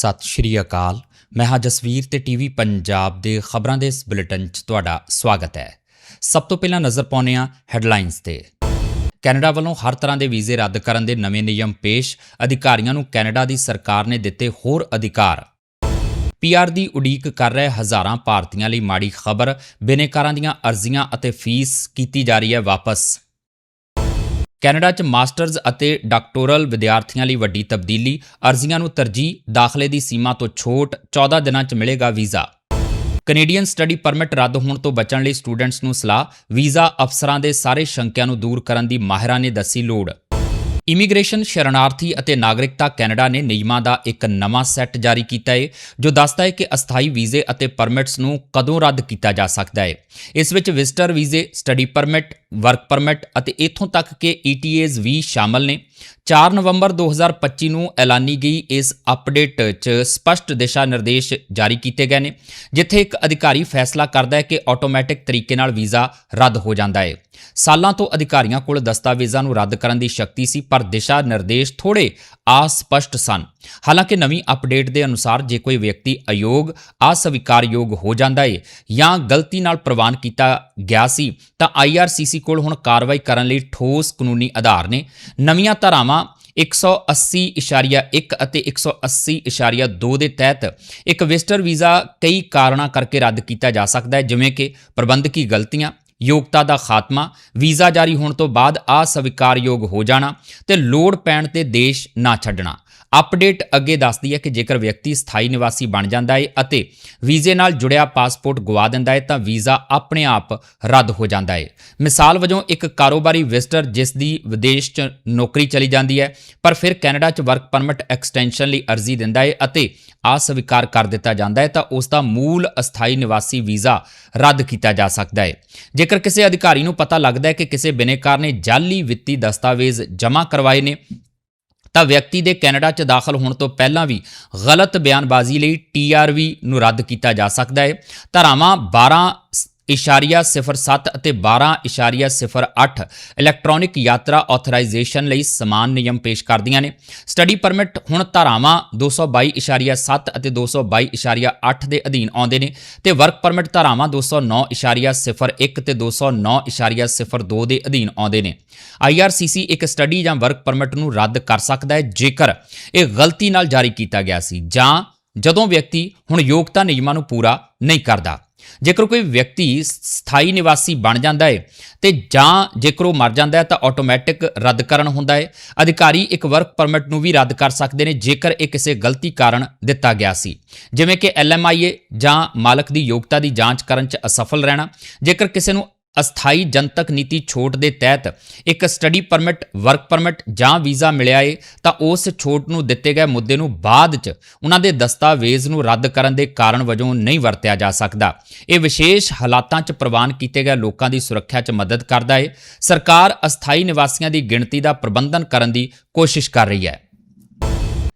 ਸਤਿ ਸ਼੍ਰੀ ਅਕਾਲ। ਮੈਂ ਹਾਂ ਜਸਵੀਰ ਤੇ ਟੀਵੀ ਪੰਜਾਬ ਦੇ ਖਬਰਾਂ ਦੇ ਇਸ ਬੁਲੇਟਿਨ 'ਚ ਤੁਹਾਡਾ ਸਵਾਗਤ ਹੈ। ਸਭ ਤੋਂ ਪਹਿਲਾਂ ਨਜ਼ਰ ਪਾਉਂਦੇ ਹਾਂ ਹੈਡਲਾਈਨਸ ਤੇ। ਕੈਨੇਡਾ ਵੱਲੋਂ ਹਰ ਤਰ੍ਹਾਂ ਦੇ ਵੀਜ਼ੇ ਰੱਦ ਕਰਨ ਦੇ ਨਵੇਂ ਨਿਯਮ ਪੇਸ਼। ਅਧਿਕਾਰੀਆਂ ਨੂੰ ਕੈਨੇਡਾ ਦੀ ਸਰਕਾਰ ਨੇ ਦਿੱਤੇ ਹੋਰ ਅਧਿਕਾਰ। ਪੀਆਰ ਦੀ ਉਡੀਕ ਕਰ ਰਹੇ ਹਜ਼ਾਰਾਂ ਭਾਰਤੀਆਂ ਲਈ ਮਾੜੀ ਖਬਰ। ਬਿਨੇਕਾਰਾਂ ਦੀਆਂ ਅਰਜ਼ੀਆਂ ਅਤੇ ਫੀਸ ਕੀਤੀ ਜਾ ਰਹੀ ਹੈ ਵਾਪਸ। ਕੈਨੇਡਾ 'ਚ ਮਾਸਟਰਜ਼ ਅਤੇ ਡਾਕਟੋਰਲ ਵਿਦਿਆਰਥੀਆਂ ਲਈ ਵੱਡੀ ਤਬਦੀਲੀ, ਅਰਜ਼ੀਆਂ ਨੂੰ ਤਰਜੀਹ, ਦਾਖਲੇ ਦੀ ਸੀਮਾ ਤੋਂ ਛੋਟ 14 ਦਿਨਾਂ 'ਚ ਮਿਲੇਗਾ ਵੀਜ਼ਾ। ਕੈਨੇਡੀਅਨ ਸਟੱਡੀ ਪਰਮਿਟ ਰੱਦ ਹੋਣ ਤੋਂ ਬਚਣ ਲਈ ਸਟੂਡੈਂਟਸ ਨੂੰ ਸਲਾਹ, ਵੀਜ਼ਾ ਅਫਸਰਾਂ ਦੇ ਸਾਰੇ ਸ਼ੰਕਿਆਂ ਨੂੰ ਦੂਰ ਕਰਨ ਦੀ ਮਾਹਿਰਾਂ ਨੇ ਦੱਸੀ ਲੋੜ। ਇਮੀਗ੍ਰੇਸ਼ਨ, ਸ਼ਰਨਾਰਥੀ ਅਤੇ ਨਾਗਰਿਕਤਾ ਕੈਨੇਡਾ ਨੇ ਨਿਯਮਾਂ ਦਾ ਇੱਕ ਨਵਾਂ ਸੈੱਟ ਜਾਰੀ ਕੀਤਾ ਹੈ ਜੋ ਦੱਸਦਾ ਹੈ ਕਿ ਅਸਥਾਈ ਵੀਜ਼ੇ ਅਤੇ ਪਰਮਿਟਸ ਨੂੰ ਕਦੋਂ ਰੱਦ ਕੀਤਾ ਜਾ ਸਕਦਾ ਹੈ ਇਸ ਵਿੱਚ ਵਿਜ਼ਟਰ ਵੀਜ਼ੇ, ਸਟੱਡੀ ਪਰਮਿਟ, ਵਰਕ ਪਰਮਿਟ ਅਤੇ ਇਥੋਂ ਤੱਕ ਕਿ ETAs ਵੀ ਸ਼ਾਮਲ ਨੇ। 4 ਨਵੰਬਰ 2025 ਨੂੰ ਐਲਾਨੀ ਗਈ ਇਸ ਅਪਡੇਟ 'ਚ ਸਪਸ਼ਟ ਦਿਸ਼ਾ ਨਿਰਦੇਸ਼ ਜਾਰੀ ਕੀਤੇ ਗਏ ਨੇ, ਜਿੱਥੇ ਇੱਕ ਅਧਿਕਾਰੀ ਫੈਸਲਾ ਕਰਦਾ ਹੈ ਕਿ ਆਟੋਮੈਟਿਕ ਤਰੀਕੇ ਨਾਲ ਵੀਜ਼ਾ ਰੱਦ ਹੋ ਜਾਂਦਾ ਹੈ ਸਾਲਾਂ ਤੋਂ ਅਧਿਕਾਰੀਆਂ ਕੋਲ ਦਸਤਾਵੇਜ਼ਾਂ ਨੂੰ ਰੱਦ ਕਰਨ ਦੀ ਸ਼ਕਤੀ ਸੀ ਪਰ ਦਿਸ਼ਾ ਨਿਰਦੇਸ਼ ਥੋੜੇ ਆਸਪਸ਼ਟ ਸਨ। ਹਾਲਾਂਕਿ ਨਵੀਂ ਅਪਡੇਟ ਦੇ ਅਨੁਸਾਰ ਜੇ ਕੋਈ ਵਿਅਕਤੀ ਅਯੋਗ, ਅਸਵੀਕਾਰਯੋਗ ਹੋ ਜਾਂਦਾ ਹੈ ਜਾਂ ਗਲਤੀ ਨਾਲ ਪ੍ਰਵਾਨ ਕੀਤਾ ਗਿਆ ਸੀ, ਤਾਂ IRCC ਕੋਲ ਹੁਣ ਕਾਰਵਾਈ ਕਰਨ ਲਈ ਠੋਸ ਕਾਨੂੰਨੀ ਆਧਾਰ ਨੇ। ਨਵੀਆਂ ਧਾਰਾਵਾਂ 180.1 ਅਤੇ 180.2 ਦੇ ਤਹਿਤ ਇੱਕ ਵਿਜ਼ਟਰ ਵੀਜ਼ਾ ਕਈ ਕਾਰਨਾਂ ਕਰਕੇ ਰੱਦ ਕੀਤਾ ਜਾ ਸਕਦਾ ਹੈ, ਜਿਵੇਂ ਕਿ ਪ੍ਰਬੰਧਕੀ ਗਲਤੀਆਂ ਯੋਗਤਾ ਦਾ ਖਾਤਮਾ, ਵੀਜ਼ਾ ਜਾਰੀ ਹੋਣ ਤੋਂ ਬਾਅਦ ਅਸਵੀਕਾਰਯੋਗ ਹੋ ਜਾਣਾ ਤੇ ਲੋੜ ਪੈਣ ਤੇ ਦੇਸ਼ ਨਾ ਛੱਡਣਾ। ਅਪਡੇਟ ਅੱਗੇ ਦੱਸਦੀ ਹੈ ਕਿ ਜੇਕਰ ਵਿਅਕਤੀ ਸਥਾਈ ਨਿਵਾਸੀ ਬਣ ਜਾਂਦਾ ਹੈ ਅਤੇ ਵੀਜ਼ੇ ਨਾਲ ਜੁੜਿਆ ਪਾਸਪੋਰਟ ਗਵਾ ਦਿੰਦਾ ਹੈ ਤਾਂ ਵੀਜ਼ਾ ਆਪਣੇ ਆਪ ਰੱਦ ਹੋ ਜਾਂਦਾ ਹੈ। ਮਿਸਾਲ ਵਜੋਂ ਇੱਕ ਕਾਰੋਬਾਰੀ ਵਿਜ਼ਟਰ ਜਿਸ ਦੀ ਵਿਦੇਸ਼ 'ਚ ਨੌਕਰੀ ਚਲੀ ਜਾਂਦੀ ਹੈ, ਪਰ ਫਿਰ ਕੈਨੇਡਾ 'ਚ ਵਰਕ ਪਰਮਿਟ ਐਕਸਟੈਂਸ਼ਨ ਲਈ ਅਰਜ਼ੀ ਦਿੰਦਾ ਹੈ ਅਤੇ ਅਸਵੀਕਾਰ ਕਰ ਦਿੱਤਾ ਜਾਂਦਾ ਹੈ ਤਾਂ ਉਸ ਦਾ ਮੂਲ ਅਸਥਾਈ ਨਿਵਾਸੀ ਵੀਜ਼ਾ ਰੱਦ ਕੀਤਾ ਜਾ ਸਕਦਾ ਹੈ। ਜੇਕਰ ਕਿਸੇ ਅਧਿਕਾਰੀ ਨੂੰ ਪਤਾ ਲੱਗਦਾ ਹੈ ਕਿ ਕਿਸੇ ਬਿਨੇਕਾਰ ਨੇ ਜਾਅਲੀ ਵਿੱਤੀ ਦਸਤਾਵੇਜ਼ ਜਮ੍ਹਾਂ ਕਰਵਾਏ ਨੇ ਤਾਂ ਵਿਅਕਤੀ ਦੇ ਕੈਨੇਡਾ 'ਚ ਦਾਖਲ ਹੋਣ ਤੋਂ ਪਹਿਲਾਂ ਵੀ ਗਲਤ ਬਿਆਨਬਾਜ਼ੀ ਲਈ ਟੀਆਰਵੀ ਨੂੰ ਰੱਦ ਕੀਤਾ ਜਾ ਸਕਦਾ ਹੈ। ਧਾਰਾਵਾਂ 12 ਇਸ਼ਾਰੀਆ 07 ਅਤੇ 12.08 ਇਲੈਕਟ੍ਰੋਨਿਕ ਯਾਤਰਾ ਆਥੋਰਾਈਜ਼ੇਸ਼ਨ ਲਈ ਸਮਾਨ ਨਿਯਮ ਪੇਸ਼ ਕਰਦੀਆਂ ਨੇ। ਸਟੱਡੀ ਪਰਮਿਟ ਹੁਣ ਧਾਰਾਵਾਂ 222.7 ਅਤੇ 222.8 ਦੇ ਅਧੀਨ ਆਉਂਦੇ ਨੇ ਤੇ ਵਰਕ ਪਰਮਿਟ ਧਾਰਾਵਾਂ 209.01 ਤੇ 209.02 ਦੇ ਅਧੀਨ ਆਉਂਦੇ ਨੇ। IRCC ਇੱਕ ਸਟੱਡੀ ਜਾਂ ਵਰਕ ਪਰਮਿਟ ਨੂੰ ਰੱਦ ਕਰ ਸਕਦਾ ਹੈ ਜੇਕਰ ਇਹ ਗਲਤੀ ਨਾਲ ਜਾਰੀ ਕੀਤਾ ਗਿਆ ਸੀ ਜਾਂ ਜਦੋਂ ਵਿਅਕਤੀ ਹੁਣ ਯੋਗਤਾ ਨਿਯਮਾਂ ਨੂੰ ਪੂਰਾ ਨਹੀਂ ਕਰਦਾ। ਜੇਕਰ ਕੋਈ ਵਿਅਕਤੀ ਸਥਾਈ ਨਿਵਾਸੀ ਬਣ ਜਾਂਦਾ ਹੈ ਤੇ ਜਾਂ ਜੇਕਰ ਉਹ ਮਰ ਜਾਂਦਾ ਹੈ ਤਾਂ ਆਟੋਮੈਟਿਕ ਰੱਦਕਰਨ ਹੁੰਦਾ ਹੈ ਅਧਿਕਾਰੀ ਇੱਕ ਵਰਕ ਪਰਮਿਟ ਨੂੰ ਵੀ ਰੱਦ ਕਰ ਸਕਦੇ ਨੇ, ਜੇਕਰ ਇਹ ਕਿਸੇ ਗਲਤੀ ਕਾਰਨ ਦਿੱਤਾ ਗਿਆ ਸੀ। ਜਿਵੇਂ ਕਿ LMIA ਜਾਂ ਮਾਲਕ ਦੀ ਯੋਗਤਾ ਦੀ ਜਾਂਚ ਕਰਨ 'ਚ ਅਸਫਲ ਰਹਿਣਾ। ਜੇਕਰ ਕਿਸੇ ਨੂੰ ਅਸਥਾਈ ਜਨਤਕ ਨੀਤੀ ਛੋਟ ਦੇ ਤਹਿਤ ਇੱਕ ਸਟੱਡੀ ਪਰਮਿਟ ਵਰਕ ਪਰਮਿਟ ਜਾਂ ਵੀਜ਼ਾ ਮਿਲਿਆ ਏ, ਤਾਂ ਉਸ ਛੋਟ ਨੂੰ ਦਿੱਤੇ ਗਏ ਮੁੱਦੇ ਨੂੰ ਬਾਅਦ 'ਚ ਉਹਨਾਂ ਦੇ ਦਸਤਾਵੇਜ਼ ਨੂੰ ਰੱਦ ਕਰਨ ਦੇ ਕਾਰਨ ਵਜੋਂ ਨਹੀਂ ਵਰਤਿਆ ਜਾ ਸਕਦਾ। ਇਹ ਵਿਸ਼ੇਸ਼ ਹਾਲਾਤਾਂ 'ਚ ਪ੍ਰਵਾਨ ਕੀਤੇ ਗਏ ਲੋਕਾਂ ਦੀ ਸੁਰੱਖਿਆ 'ਚ ਮਦਦ ਕਰਦਾ ਏ। ਸਰਕਾਰ ਅਸਥਾਈ ਨਿਵਾਸੀਆਂ ਦੀ ਗਿਣਤੀ ਦਾ ਪ੍ਰਬੰਧਨ ਕਰਨ ਦੀ ਕੋਸ਼ਿਸ਼ ਕਰ ਰਹੀ ਹੈ।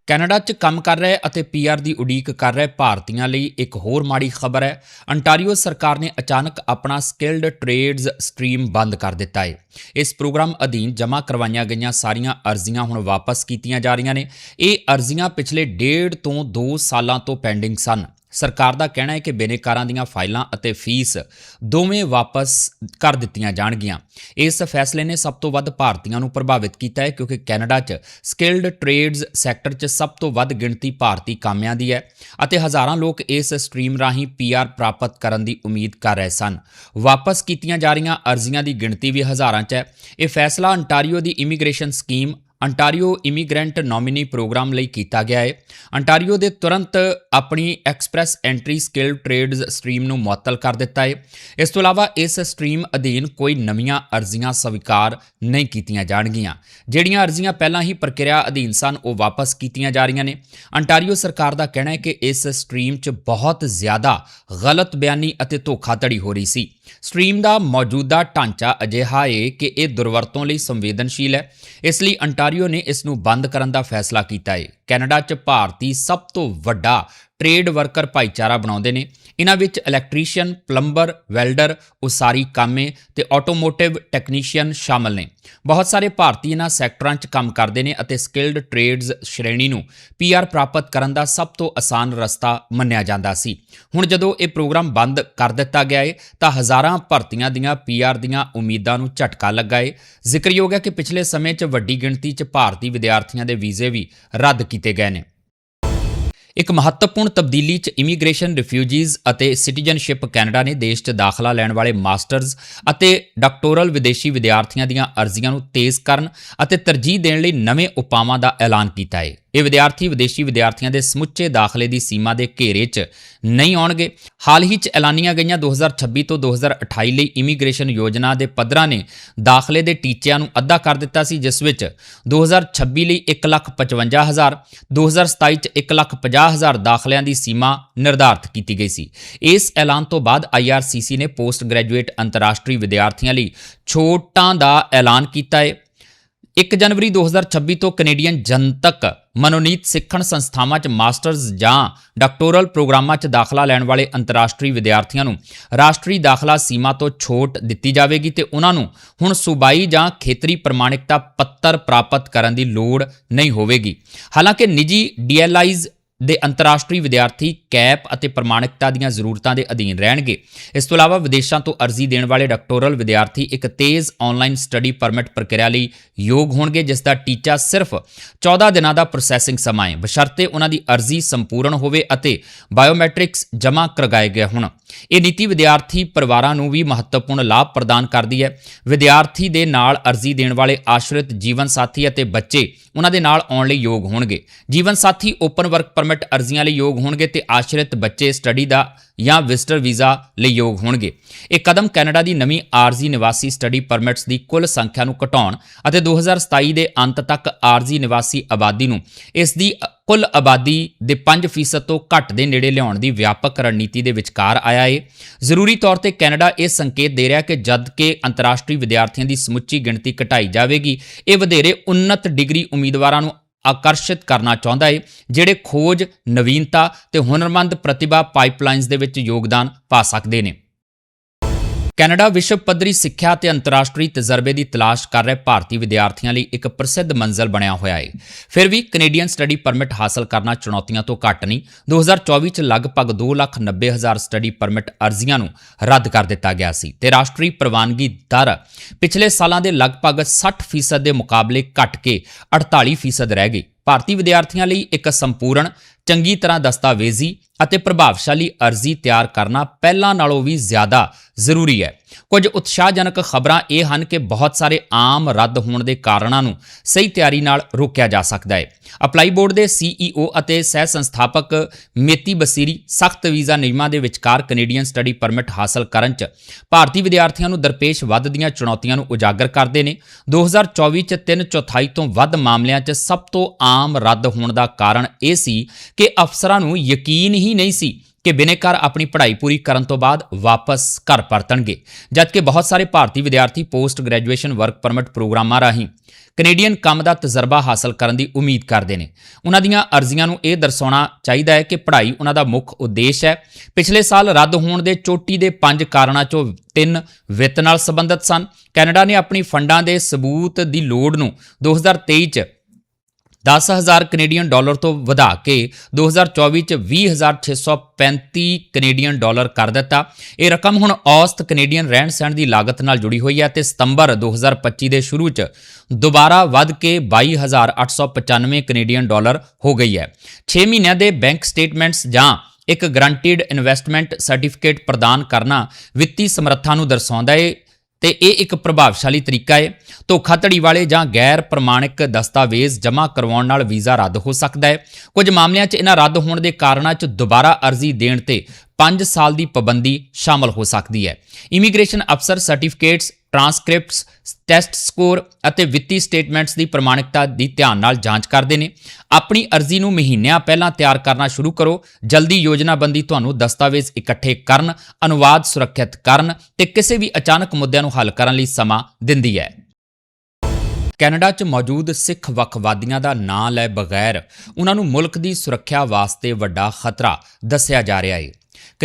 ਕੈਨੇਡਾ 'ਚ ਕੰਮ ਕਰ ਰਹੇ ਅਤੇ ਪੀਆਰ ਦੀ ਉਡੀਕ ਕਰ ਰਹੇ ਭਾਰਤੀਆਂ ਲਈ ਇੱਕ ਹੋਰ ਮਾੜੀ ਖਬਰ ਹੈ। ਅੰਟਾਰੀਓ ਸਰਕਾਰ ਨੇ ਅਚਾਨਕ ਆਪਣਾ ਸਕਿਲਡ ਟ੍ਰੇਡਸ ਸਟਰੀਮ ਬੰਦ ਕਰ ਦਿੱਤਾ ਹੈ। ਇਸ ਪ੍ਰੋਗਰਾਮ ਅਧੀਨ ਜਮ੍ਹਾਂ ਕਰਵਾਈਆਂ ਗਈਆਂ ਸਾਰੀਆਂ ਅਰਜ਼ੀਆਂ ਹੁਣ ਵਾਪਸ ਕੀਤੀਆਂ ਜਾ ਰਹੀਆਂ ਨੇ। ਇਹ ਅਰਜ਼ੀਆਂ ਪਿਛਲੇ ਡੇਢ ਤੋਂ 2 ਸਾਲਾਂ ਤੋਂ ਪੈਂਡਿੰਗ ਸਨ। ਸਰਕਾਰ ਦਾ ਕਹਿਣਾ ਹੈ ਕਿ ਬਿਨੇਕਾਰਾਂ ਦੀਆਂ ਫਾਈਲਾਂ ਅਤੇ ਫੀਸ ਦੋਵੇਂ ਵਾਪਸ ਕਰ ਦਿੱਤੀਆਂ ਜਾਣਗੀਆਂ। ਇਸ ਫੈਸਲੇ ਨੇ ਸਭ ਤੋਂ ਵੱਧ ਭਾਰਤੀਆਂ ਨੂੰ ਪ੍ਰਭਾਵਿਤ ਕੀਤਾ ਹੈ, ਕਿਉਂਕਿ ਕੈਨੇਡਾ 'ਚ ਸਕਿਲਡ ਟ੍ਰੇਡਸ ਸੈਕਟਰ 'ਚ ਸਭ ਤੋਂ ਵੱਧ ਗਿਣਤੀ ਭਾਰਤੀ ਕਾਮਿਆਂ ਦੀ ਹੈ ਅਤੇ ਹਜ਼ਾਰਾਂ ਲੋਕ ਇਸ ਸਟਰੀਮ ਰਾਹੀਂ ਪੀਆਰ ਪ੍ਰਾਪਤ ਕਰਨ ਦੀ ਉਮੀਦ ਕਰ ਰਹੇ ਸਨ। ਵਾਪਸ ਕੀਤੀਆਂ ਜਾ ਰਹੀਆਂ ਅਰਜ਼ੀਆਂ ਦੀ ਗਿਣਤੀ ਵੀ ਹਜ਼ਾਰਾਂ 'ਚ ਹੈ। ਇਹ ਫੈਸਲਾ ਅੰਟਾਰੀਓ ਦੀ immigration scheme Ontario immigrant nominee programme ਲਈ ਕੀਤਾ ਗਿਆ ਹੈ। ਅੰਟਾਰੀਓ ਦੇ ਤੁਰੰਤ ਆਪਣੀ express entry skill trades stream ਨੂੰ ਮੁਅੱਤਲ ਕਰ ਦਿੱਤਾ ਹੈ। ਇਸ ਤੋਂ ਇਲਾਵਾ ਇਸ ਸਟਰੀਮ ਅਧੀਨ ਕੋਈ ਨਵੀਆਂ ਅਰਜ਼ੀਆਂ ਸਵੀਕਾਰ ਨਹੀਂ ਕੀਤੀਆਂ ਜਾਣਗੀਆਂ। ਜਿਹੜੀਆਂ ਅਰਜ਼ੀਆਂ ਪਹਿਲਾਂ ਹੀ ਪ੍ਰਕਿਰਿਆ ਅਧੀਨ ਸਨ, ਉਹ ਵਾਪਸ ਕੀਤੀਆਂ ਜਾ ਰਹੀਆਂ ਨੇ। ਅੰਟਾਰੀਓ ਸਰਕਾਰ ਦਾ ਕਹਿਣਾ ਹੈ ਕਿ ਇਸ ਸਟਰੀਮ 'ਚ ਬਹੁਤ ਜ਼ਿਆਦਾ ਗਲਤ ਬਿਆਨੀ ਅਤੇ ਧੋਖਾਧੜੀ ਹੋ ਰਹੀ ਸੀ। ਸਟਰੀਮ ਦਾ ਮੌਜੂਦਾ ਢਾਂਚਾ ਅਜਿਹਾ ਹੈ ਕਿ ਇਹ ਦੁਰਵਰਤੋਂ ਲਈ ਸੰਵੇਦਨਸ਼ੀਲ ਹੈ। ਇਸ ਲਈ ਅੰਟਾਰੀਓ ਨੇ ਇਸ ਨੂੰ ਬੰਦ ਕਰਨ ਦਾ ਫੈਸਲਾ ਕੀਤਾ ਹੈ ਕੈਨੇਡਾ 'ਚ ਭਾਰਤੀ ਸਭ ਤੋਂ ਵੱਡਾ ਟ੍ਰੇਡ ਵਰਕਰ ਭਾਈਚਾਰਾ ਬਣਾਉਂਦੇ ਨੇ। ਇਹਨਾਂ ਵਿੱਚ ਇਲੈਕਟ੍ਰੀਸ਼ੀਅਨ ਪਲੰਬਰ ਵੈਲਡਰ ਉਸਾਰੀ ਕਾਮੇ ਤੇ ਆਟੋਮੋਟਿਵ ਟੈਕਨੀਸ਼ੀਅਨ ਸ਼ਾਮਲ ਨੇ। ਬਹੁਤ ਸਾਰੇ ਭਾਰਤੀ ਇਹਨਾਂ ਸੈਕਟਰਾਂ 'ਚ ਕੰਮ ਕਰਦੇ ਨੇ ਅਤੇ ਸਕਿਲਡ ਟ੍ਰੇਡਸ ਸ਼੍ਰੇਣੀ ਨੂੰ ਪੀਆਰ ਪ੍ਰਾਪਤ ਕਰਨ ਦਾ ਸਭ ਤੋਂ ਆਸਾਨ ਰਸਤਾ ਮੰਨਿਆ ਜਾਂਦਾ ਸੀ। ਹੁਣ ਜਦੋਂ ਇਹ ਪ੍ਰੋਗਰਾਮ ਬੰਦ ਕਰ ਦਿੱਤਾ ਗਿਆ ਏ, ਤਾਂ ਹਜ਼ਾਰਾਂ ਭਰਤੀਆਂ ਦੀਆਂ ਪੀਆਰ ਦੀਆਂ ਉਮੀਦਾਂ ਨੂੰ ਝਟਕਾ ਲੱਗਾ ਏ। ਜ਼ਿਕਰਯੋਗ ਹੈ ਕਿ ਪਿਛਲੇ ਸਮੇਂ 'ਚ ਵੱਡੀ ਗਿਣਤੀ 'ਚ ਭਾਰਤੀ ਵਿਦਿਆਰਥੀਆਂ ਦੇ ਵੀਜ਼ੇ ਵੀ ਰੱਦ ਕੀਤੇ ਗਏ ਨੇ। ਇੱਕ ਮਹੱਤਵਪੂਰਨ ਤਬਦੀਲੀ 'ਚ ਇਮੀਗ੍ਰੇਸ਼ਨ ਰਿਫਿਊਜੀਜ਼ ਅਤੇ ਸਿਟੀਜ਼ਨਸ਼ਿਪ ਕੈਨੇਡਾ ਨੇ ਦੇਸ਼ 'ਚ ਦਾਖਲਾ ਲੈਣ ਵਾਲੇ ਮਾਸਟਰਜ਼ ਅਤੇ ਡਾਕਟੋਰਲ ਵਿਦੇਸ਼ੀ ਵਿਦਿਆਰਥੀਆਂ ਦੀਆਂ ਅਰਜ਼ੀਆਂ ਨੂੰ ਤੇਜ਼ ਕਰਨ ਅਤੇ ਤਰਜੀਹ ਦੇਣ ਲਈ ਨਵੇਂ ਉਪਾਵਾਂ ਦਾ ਐਲਾਨ ਕੀਤਾ ਹੈ ਇਹ ਵਿਦਿਆਰਥੀ ਵਿਦੇਸ਼ੀ ਵਿਦਿਆਰਥੀਆਂ ਦੇ ਸਮੁੱਚੇ ਦਾਖਲੇ ਦੀ ਸੀਮਾ ਦੇ ਘੇਰੇ 'ਚ ਨਹੀਂ ਆਉਣਗੇ। ਹਾਲ ਹੀ 'ਚ ਐਲਾਨੀਆਂ ਗਈਆਂ 2026 ਤੋਂ 2028 ਲਈ ਇਮੀਗ੍ਰੇਸ਼ਨ ਯੋਜਨਾ ਦੇ ਪੱਧਰਾਂ ਨੇ ਦਾਖਲੇ ਦੇ ਟੀਚਿਆਂ ਨੂੰ ਅੱਧਾ ਕਰ ਦਿੱਤਾ ਸੀ, ਜਿਸ ਵਿੱਚ 2026 ਲਈ 155000 2027 'ਚ 150000 ਦਾਖਲਿਆਂ ਦੀ ਸੀਮਾ ਨਿਰਧਾਰਤ ਕੀਤੀ ਗਈ ਸੀ। ਇਸ ਐਲਾਨ ਤੋਂ ਬਾਅਦ IRCC ਨੇ ਪੋਸਟ ਗ੍ਰੈਜੂਏਟ ਅੰਤਰਰਾਸ਼ਟਰੀ ਵਿਦਿਆਰਥੀਆਂ ਲਈ ਛੋਟਾਂ ਦਾ ਐਲਾਨ ਕੀਤਾ ਹੈ 1 ਜਨਵਰੀ 2026 ਤੋਂ ਕੈਨੇਡੀਅਨ ਜਨਤਕ ਮਨੋਨੀਤ ਸਿੱਖਣ ਸੰਸਥਾਵਾਂ 'ਚ ਮਾਸਟਰਜ਼ ਜਾਂ ਡਾਕਟੋਰਲ ਪ੍ਰੋਗਰਾਮਾਂ 'ਚ ਦਾਖਲਾ ਲੈਣ ਵਾਲੇ ਅੰਤਰਰਾਸ਼ਟਰੀ ਵਿਦਿਆਰਥੀਆਂ ਨੂੰ ਰਾਸ਼ਟਰੀ ਦਾਖਲਾ ਸੀਮਾ ਤੋਂ ਛੋਟ ਦਿੱਤੀ ਜਾਵੇਗੀ ਤੇ ਉਹਨਾਂ ਨੂੰ ਹੁਣ ਸੂਬਾਈ ਜਾਂ ਖੇਤਰੀ ਪ੍ਰਮਾਣਿਕਤਾ ਪੱਤਰ ਪ੍ਰਾਪਤ ਕਰਨ ਦੀ ਲੋੜ ਨਹੀਂ ਹੋਵੇਗੀ। ਹਾਲਾਂਕਿ ਨਿੱਜੀ ਡੀਐਲਆਈਜ਼ ਦੇ ਅੰਤਰਰਾਸ਼ਟਰੀ ਵਿਦਿਆਰਥੀ, ਕੈਪ ਅਤੇ ਪ੍ਰਮਾਣਿਕਤਾ ਦੀਆਂ ਜ਼ਰੂਰਤਾਂ ਦੇ ਅਧੀਨ ਰਹਿਣਗੇ। ਇਸ ਤੋਂ ਇਲਾਵਾ ਵਿਦੇਸ਼ਾਂ ਤੋਂ ਅਰਜ਼ੀ ਦੇਣ ਵਾਲੇ ਡਾਕਟੋਰਲ ਵਿਦਿਆਰਥੀ ਇੱਕ ਤੇਜ਼ ਆਨਲਾਈਨ ਸਟੱਡੀ ਪਰਮਿਟ ਪ੍ਰਕਿਰਿਆ ਲਈ ਯੋਗ ਹੋਣਗੇ, ਜਿਸ ਦਾ ਟੀਚਾ ਸਿਰਫ 14 ਦਿਨਾਂ ਦਾ ਪ੍ਰੋਸੈਸਿੰਗ ਸਮਾਂ ਹੈ। ਬਸ਼ਰਤੇ ਉਹਨਾਂ ਦੀ ਅਰਜ਼ੀ ਸੰਪੂਰਨ ਹੋਵੇ ਅਤੇ ਬਾਇਓਮੈਟ੍ਰਿਕਸ ਜਮ੍ਹਾਂ ਕਰਵਾਏ ਗਏ ਹੋਣ। ਇਹ ਨੀਤੀ ਵਿਦਿਆਰਥੀ ਪਰਿਵਾਰਾਂ ਨੂੰ ਵੀ ਮਹੱਤਵਪੂਰਨ ਲਾਭ ਪ੍ਰਦਾਨ ਕਰਦੀ ਹੈ। ਵਿਦਿਆਰਥੀ ਦੇ ਨਾਲ ਅਰਜ਼ੀ ਦੇਣ ਵਾਲੇ ਆਸ਼ਰਿਤ ਜੀਵਨ ਸਾਥੀ ਅਤੇ ਬੱਚੇ ਉਹਨਾਂ ਦੇ ਨਾਲ ਆਉਣ ਲਈ ਯੋਗ ਹੋਣਗੇ। ਜੀਵਨ ਸਾਥੀ ਓਪਨ ਵਰਕ ਪਰਮਿਟ ਅਰਜ਼ੀਆਂ ਲਈ ਯੋਗ ਹੋਣਗੇ ਤੇ ਆਸ਼ਰਿਤ ਬੱਚੇ ਸਟੱਡੀ ਦਾ ਜਾਂ ਵਿਜ਼ਟਰ ਵੀਜ਼ਾ ਲਈ ਯੋਗ ਹੋਣਗੇ। ਇਹ ਕਦਮ ਕੈਨੇਡਾ ਦੀ ਨਵੀਂ ਆਰਜ਼ੀ ਨਿਵਾਸੀ ਸਟੱਡੀ ਪਰਮਿਟਸ ਦੀ ਕੁੱਲ ਸੰਖਿਆ ਨੂੰ ਘਟਾਉਣ ਅਤੇ 2027 ਦੇ ਅੰਤ ਤੱਕ ਆਰਜ਼ੀ ਨਿਵਾਸੀ ਆਬਾਦੀ ਨੂੰ ਇਸ ਦੀ ਕੁੱਲ ਆਬਾਦੀ ਦੇ 5% ਤੋਂ ਘੱਟ ਦੇ ਨੇੜੇ ਲਿਆਉਣ ਦੀ ਵਿਆਪਕ ਰਣਨੀਤੀ ਦੇ ਵਿਚਕਾਰ ਆਇਆ ਏ। ਜ਼ਰੂਰੀ ਤੌਰ ਤੇ ਕੈਨੇਡਾ ਇਹ ਸੰਕੇਤ ਦੇ ਰਿਹਾ ਕਿ ਜਦ ਕਿ ਅੰਤਰਰਾਸ਼ਟਰੀ ਵਿਦਿਆਰਥੀਆਂ ਦੀ ਸਮੁੱਚੀ ਗਿਣਤੀ ਘਟਾਈ ਜਾਵੇਗੀ, ਇਹ ਵਧੇਰੇ ਉੱਨਤ ਡਿਗਰੀ ਉਮੀਦਵਾਰਾਂ ਨੂੰ ਆਕਰਸ਼ਿਤ ਕਰਨਾ ਚਾਹੁੰਦਾ ਹੈ ਜਿਹੜੇ ਖੋਜ, ਨਵੀਨਤਾ ਤੇ ਹੁਨਰਮੰਦ ਪ੍ਰਤਿਭਾ ਪਾਈਪਲਾਈਨਸ ਦੇ ਵਿੱਚ ਯੋਗਦਾਨ ਪਾ ਸਕਦੇ ਨੇ। ਕੈਨੇਡਾ ਵਿਸ਼ਵ ਪੱਧਰੀ ਸਿੱਖਿਆ ਤੇ ਅੰਤਰਰਾਸ਼ਟਰੀ ਤਜਰਬੇ ਦੀ ਤਲਾਸ਼ ਕਰ ਰਹੇ ਭਾਰਤੀ ਵਿਦਿਆਰਥੀਆਂ ਲਈ ਇੱਕ ਪ੍ਰਸਿੱਧ ਮੰਜ਼ਲ ਬਣਿਆ ਹੋਇਆ ਹੈ ਫਿਰ ਵੀ ਕੈਨੇਡੀਅਨ ਸਟੱਡੀ ਪਰਮਿਟ ਹਾਸਲ ਕਰਨਾ ਚੁਣੌਤੀਆਂ ਤੋਂ ਘੱਟ ਨਹੀਂ 2024 ਚ ਲਗਭਗ 2,90,000 ਸਟੱਡੀ ਪਰਮਿਟ ਅਰਜ਼ੀਆਂ ਨੂੰ ਰੱਦ ਕਰ ਦਿੱਤਾ ਗਿਆ ਸੀ ਤੇ ਰਾਸ਼ਟਰੀ ਪ੍ਰਵਾਨਗੀ ਦਰ ਪਿਛਲੇ ਸਾਲਾਂ ਦੇ ਲਗਭਗ 60% ਦੇ ਮੁਕਾਬਲੇ ਘਟ ਕੇ 48% ਰਹਿ ਗਈ। ਭਾਰਤੀ ਵਿਦਿਆਰਥੀਆਂ ਲਈ ਇੱਕ ਸੰਪੂਰਨ ਚੰਗੀ ਤਰ੍ਹਾਂ ਦਸਤਾਵੇਜ਼ੀ ਅਤੇ ਪ੍ਰਭਾਵਸ਼ਾਲੀ ਅਰਜ਼ੀ ਤਿਆਰ ਕਰਨਾ ਪਹਿਲਾਂ ਨਾਲੋਂ ਵੀ ਜ਼ਿਆਦਾ ਜ਼ਰੂਰੀ ਹੈ। ਕੁਝ ਉਤਸ਼ਾਹਜਨਕ ਖਬਰਾਂ ਇਹ ਹਨ ਕਿ ਬਹੁਤ ਸਾਰੇ ਆਮ ਰੱਦ ਹੋਣ ਦੇ ਕਾਰਨਾਂ ਨੂੰ ਸਹੀ ਤਿਆਰੀ ਨਾਲ ਰੋਕਿਆ ਜਾ ਸਕਦਾ ਹੈ। ਅਪਲਾਈ ਬੋਰਡ ਦੇ ਸੀਈਓ ਅਤੇ ਸਹਿ ਸੰਸਥਾਪਕ ਮੇਤੀ ਬਸੀਰੀ ਸਖਤ ਵੀਜ਼ਾ ਨਿਯਮਾਂ ਦੇ ਵਿਚਕਾਰ ਕੈਨੇਡੀਅਨ ਸਟੱਡੀ ਪਰਮਿਟ ਹਾਸਲ ਕਰਨ 'ਚ ਭਾਰਤੀ ਵਿਦਿਆਰਥੀਆਂ ਨੂੰ ਦਰਪੇਸ਼ ਵੱਧਦੀਆਂ ਚੁਣੌਤੀਆਂ ਨੂੰ ਉਜਾਗਰ ਕਰਦੇ ਨੇ। 2024 'ਚ 3 ਚੌਥਾਈ ਤੋਂ ਵੱਧ ਮਾਮਲਿਆਂ 'ਚ ਸਭ ਤੋਂ ਆਮ ਰੱਦ ਹੋਣ ਦਾ ਕਾਰਨ ਇਹ ਸੀ ਕਿ ਅਫਸਰਾਂ ਨੂੰ ਯਕੀਨ ਹੀ ਨਹੀਂ ਸੀ ਕਿ ਬਿਨੇਕਾਰ ਆਪਣੀ ਪੜ੍ਹਾਈ ਪੂਰੀ ਕਰਨ ਤੋਂ ਬਾਅਦ ਵਾਪਸ ਘਰ ਪਰਤਣਗੇ, ਜਦਕਿ ਬਹੁਤ ਸਾਰੇ ਭਾਰਤੀ ਵਿਦਿਆਰਥੀ ਪੋਸਟ ਗ੍ਰੈਜੂਏਸ਼ਨ ਵਰਕ ਪਰਮਿਟ ਪ੍ਰੋਗਰਾਮਾਂ ਰਾਹੀਂ ਕੈਨੇਡੀਅਨ ਕੰਮ ਦਾ ਤਜਰਬਾ ਹਾਸਲ ਕਰਨ ਦੀ ਉਮੀਦ ਕਰਦੇ ਨੇ। ਉਹਨਾਂ ਦੀਆਂ ਅਰਜ਼ੀਆਂ ਨੂੰ ਇਹ ਦਰਸਾਉਣਾ ਚਾਹੀਦਾ ਹੈ ਕਿ ਪੜ੍ਹਾਈ ਉਹਨਾਂ ਦਾ ਮੁੱਖ ਉਦੇਸ਼ ਹੈ। ਪਿਛਲੇ ਸਾਲ ਰੱਦ ਹੋਣ ਦੇ ਚੋਟੀ ਦੇ ਪੰਜ ਕਾਰਨਾਂ ਚੋਂ ਤਿੰਨ ਵਿੱਤ ਨਾਲ ਸੰਬੰਧਿਤ ਸਨ। ਕੈਨੇਡਾ ਨੇ ਆਪਣੀ ਫੰਡਾਂ ਦੇ ਸਬੂਤ ਦੀ ਲੋੜ ਨੂੰ 2023 ਚ 10000 ਕੈਨੇਡੀਅਨ ਡਾਲਰ ਤੋਂ ਵਧਾ ਕੇ 2024 ਚ 20635 ਕੈਨੇਡੀਅਨ ਡਾਲਰ ਕਰ ਦਿੱਤਾ। ਇਹ ਰਕਮ ਹੁਣ ਔਸਤ ਕੈਨੇਡੀਅਨ ਰਹਿਣ ਸਹਿਣ ਦੀ ਲਾਗਤ ਨਾਲ ਜੁੜੀ ਹੋਈ ਹੈ ਤੇ ਸਤੰਬਰ 2025 ਦੇ ਸ਼ੁਰੂ ਚ ਦੁਬਾਰਾ ਵੱਧ ਕੇ 22895 ਕੈਨੇਡੀਅਨ ਡਾਲਰ ਹੋ ਗਈ ਹੈ। 6 ਮਹੀਨਿਆਂ ਦੇ ਬੈਂਕ ਸਟੇਟਮੈਂਟਸ ਜਾਂ ਇੱਕ ਗਰੰਟਿਡ ਇਨਵੈਸਟਮੈਂਟ ਸਰਟੀਫਿਕੇਟ ਪ੍ਰਦਾਨ ਕਰਨਾ ਵਿੱਤੀ ਸਮਰੱਥਾ ਨੂੰ ਦਰਸਾਉਂਦਾ ਹੈ। ਤੇ ਇਹ ਇੱਕ ਪ੍ਰਭਾਵਸ਼ਾਲੀ ਤਰੀਕਾ ਹੈ ਧੋਖਾਧੜੀ ਵਾਲੇ ਜਾਂ ਗੈਰ ਪ੍ਰਮਾਣਿਕ ਦਸਤਾਵੇਜ਼ ਜਮ੍ਹਾਂ ਕਰਵਾਉਣ ਨਾਲ ਵੀਜ਼ਾ ਰੱਦ ਹੋ ਸਕਦਾ ਹੈ ਕੁਝ ਮਾਮਲਿਆਂ 'ਚ ਇਹਨਾਂ ਰੱਦ ਹੋਣ ਦੇ ਕਾਰਨਾਂ 'ਚ ਦੁਬਾਰਾ ਅਰਜ਼ੀ ਦੇਣ ਤੇ 5 ਸਾਲ ਦੀ ਪਾਬੰਦੀ ਸ਼ਾਮਲ ਹੋ ਸਕਦੀ ਹੈ। ਇਮੀਗ੍ਰੇਸ਼ਨ ਅਫਸਰ ਸਰਟੀਫਿਕੇਟਸ ਟਰਾਂਸਕ੍ਰਿਪਟਸ, ਟੈਸਟ ਸਕੋਰ ਅਤੇ ਵਿੱਤੀ ਸਟੇਟਮੈਂਟਸ ਦੀ ਪ੍ਰਮਾਣਿਕਤਾ ਦੀ ਧਿਆਨ ਨਾਲ ਜਾਂਚ ਕਰਦੇ ਨੇ। ਆਪਣੀ ਅਰਜ਼ੀ ਨੂੰ ਮਹੀਨਿਆਂ ਪਹਿਲਾਂ ਤਿਆਰ ਕਰਨਾ ਸ਼ੁਰੂ ਕਰੋ। ਜਲਦੀ ਯੋਜਨਾਬੰਦੀ ਤੁਹਾਨੂੰ ਦਸਤਾਵੇਜ਼ ਇਕੱਠੇ ਕਰਨ, ਅਨੁਵਾਦ ਸੁਰੱਖਿਅਤ ਕਰਨ ਤੇ ਕਿਸੇ ਵੀ ਅਚਾਨਕ ਮੁੱਦਿਆਂ ਨੂੰ ਹੱਲ ਕਰਨ ਲਈ ਸਮਾਂ ਦਿੰਦੀ ਹੈ। ਕੈਨੇਡਾ 'ਚ ਮੌਜੂਦ ਸਿੱਖ ਵੱਖਵਾਦੀਆਂ ਦਾ ਨਾਂ ਲੈ ਬਗੈਰ ਉਹਨਾਂ ਨੂੰ ਮੁਲਕ ਦੀ ਸੁਰੱਖਿਆ ਵਾਸਤੇ ਵੱਡਾ ਖਤਰਾ ਦੱਸਿਆ ਜਾ ਰਿਹਾ ਹੈ।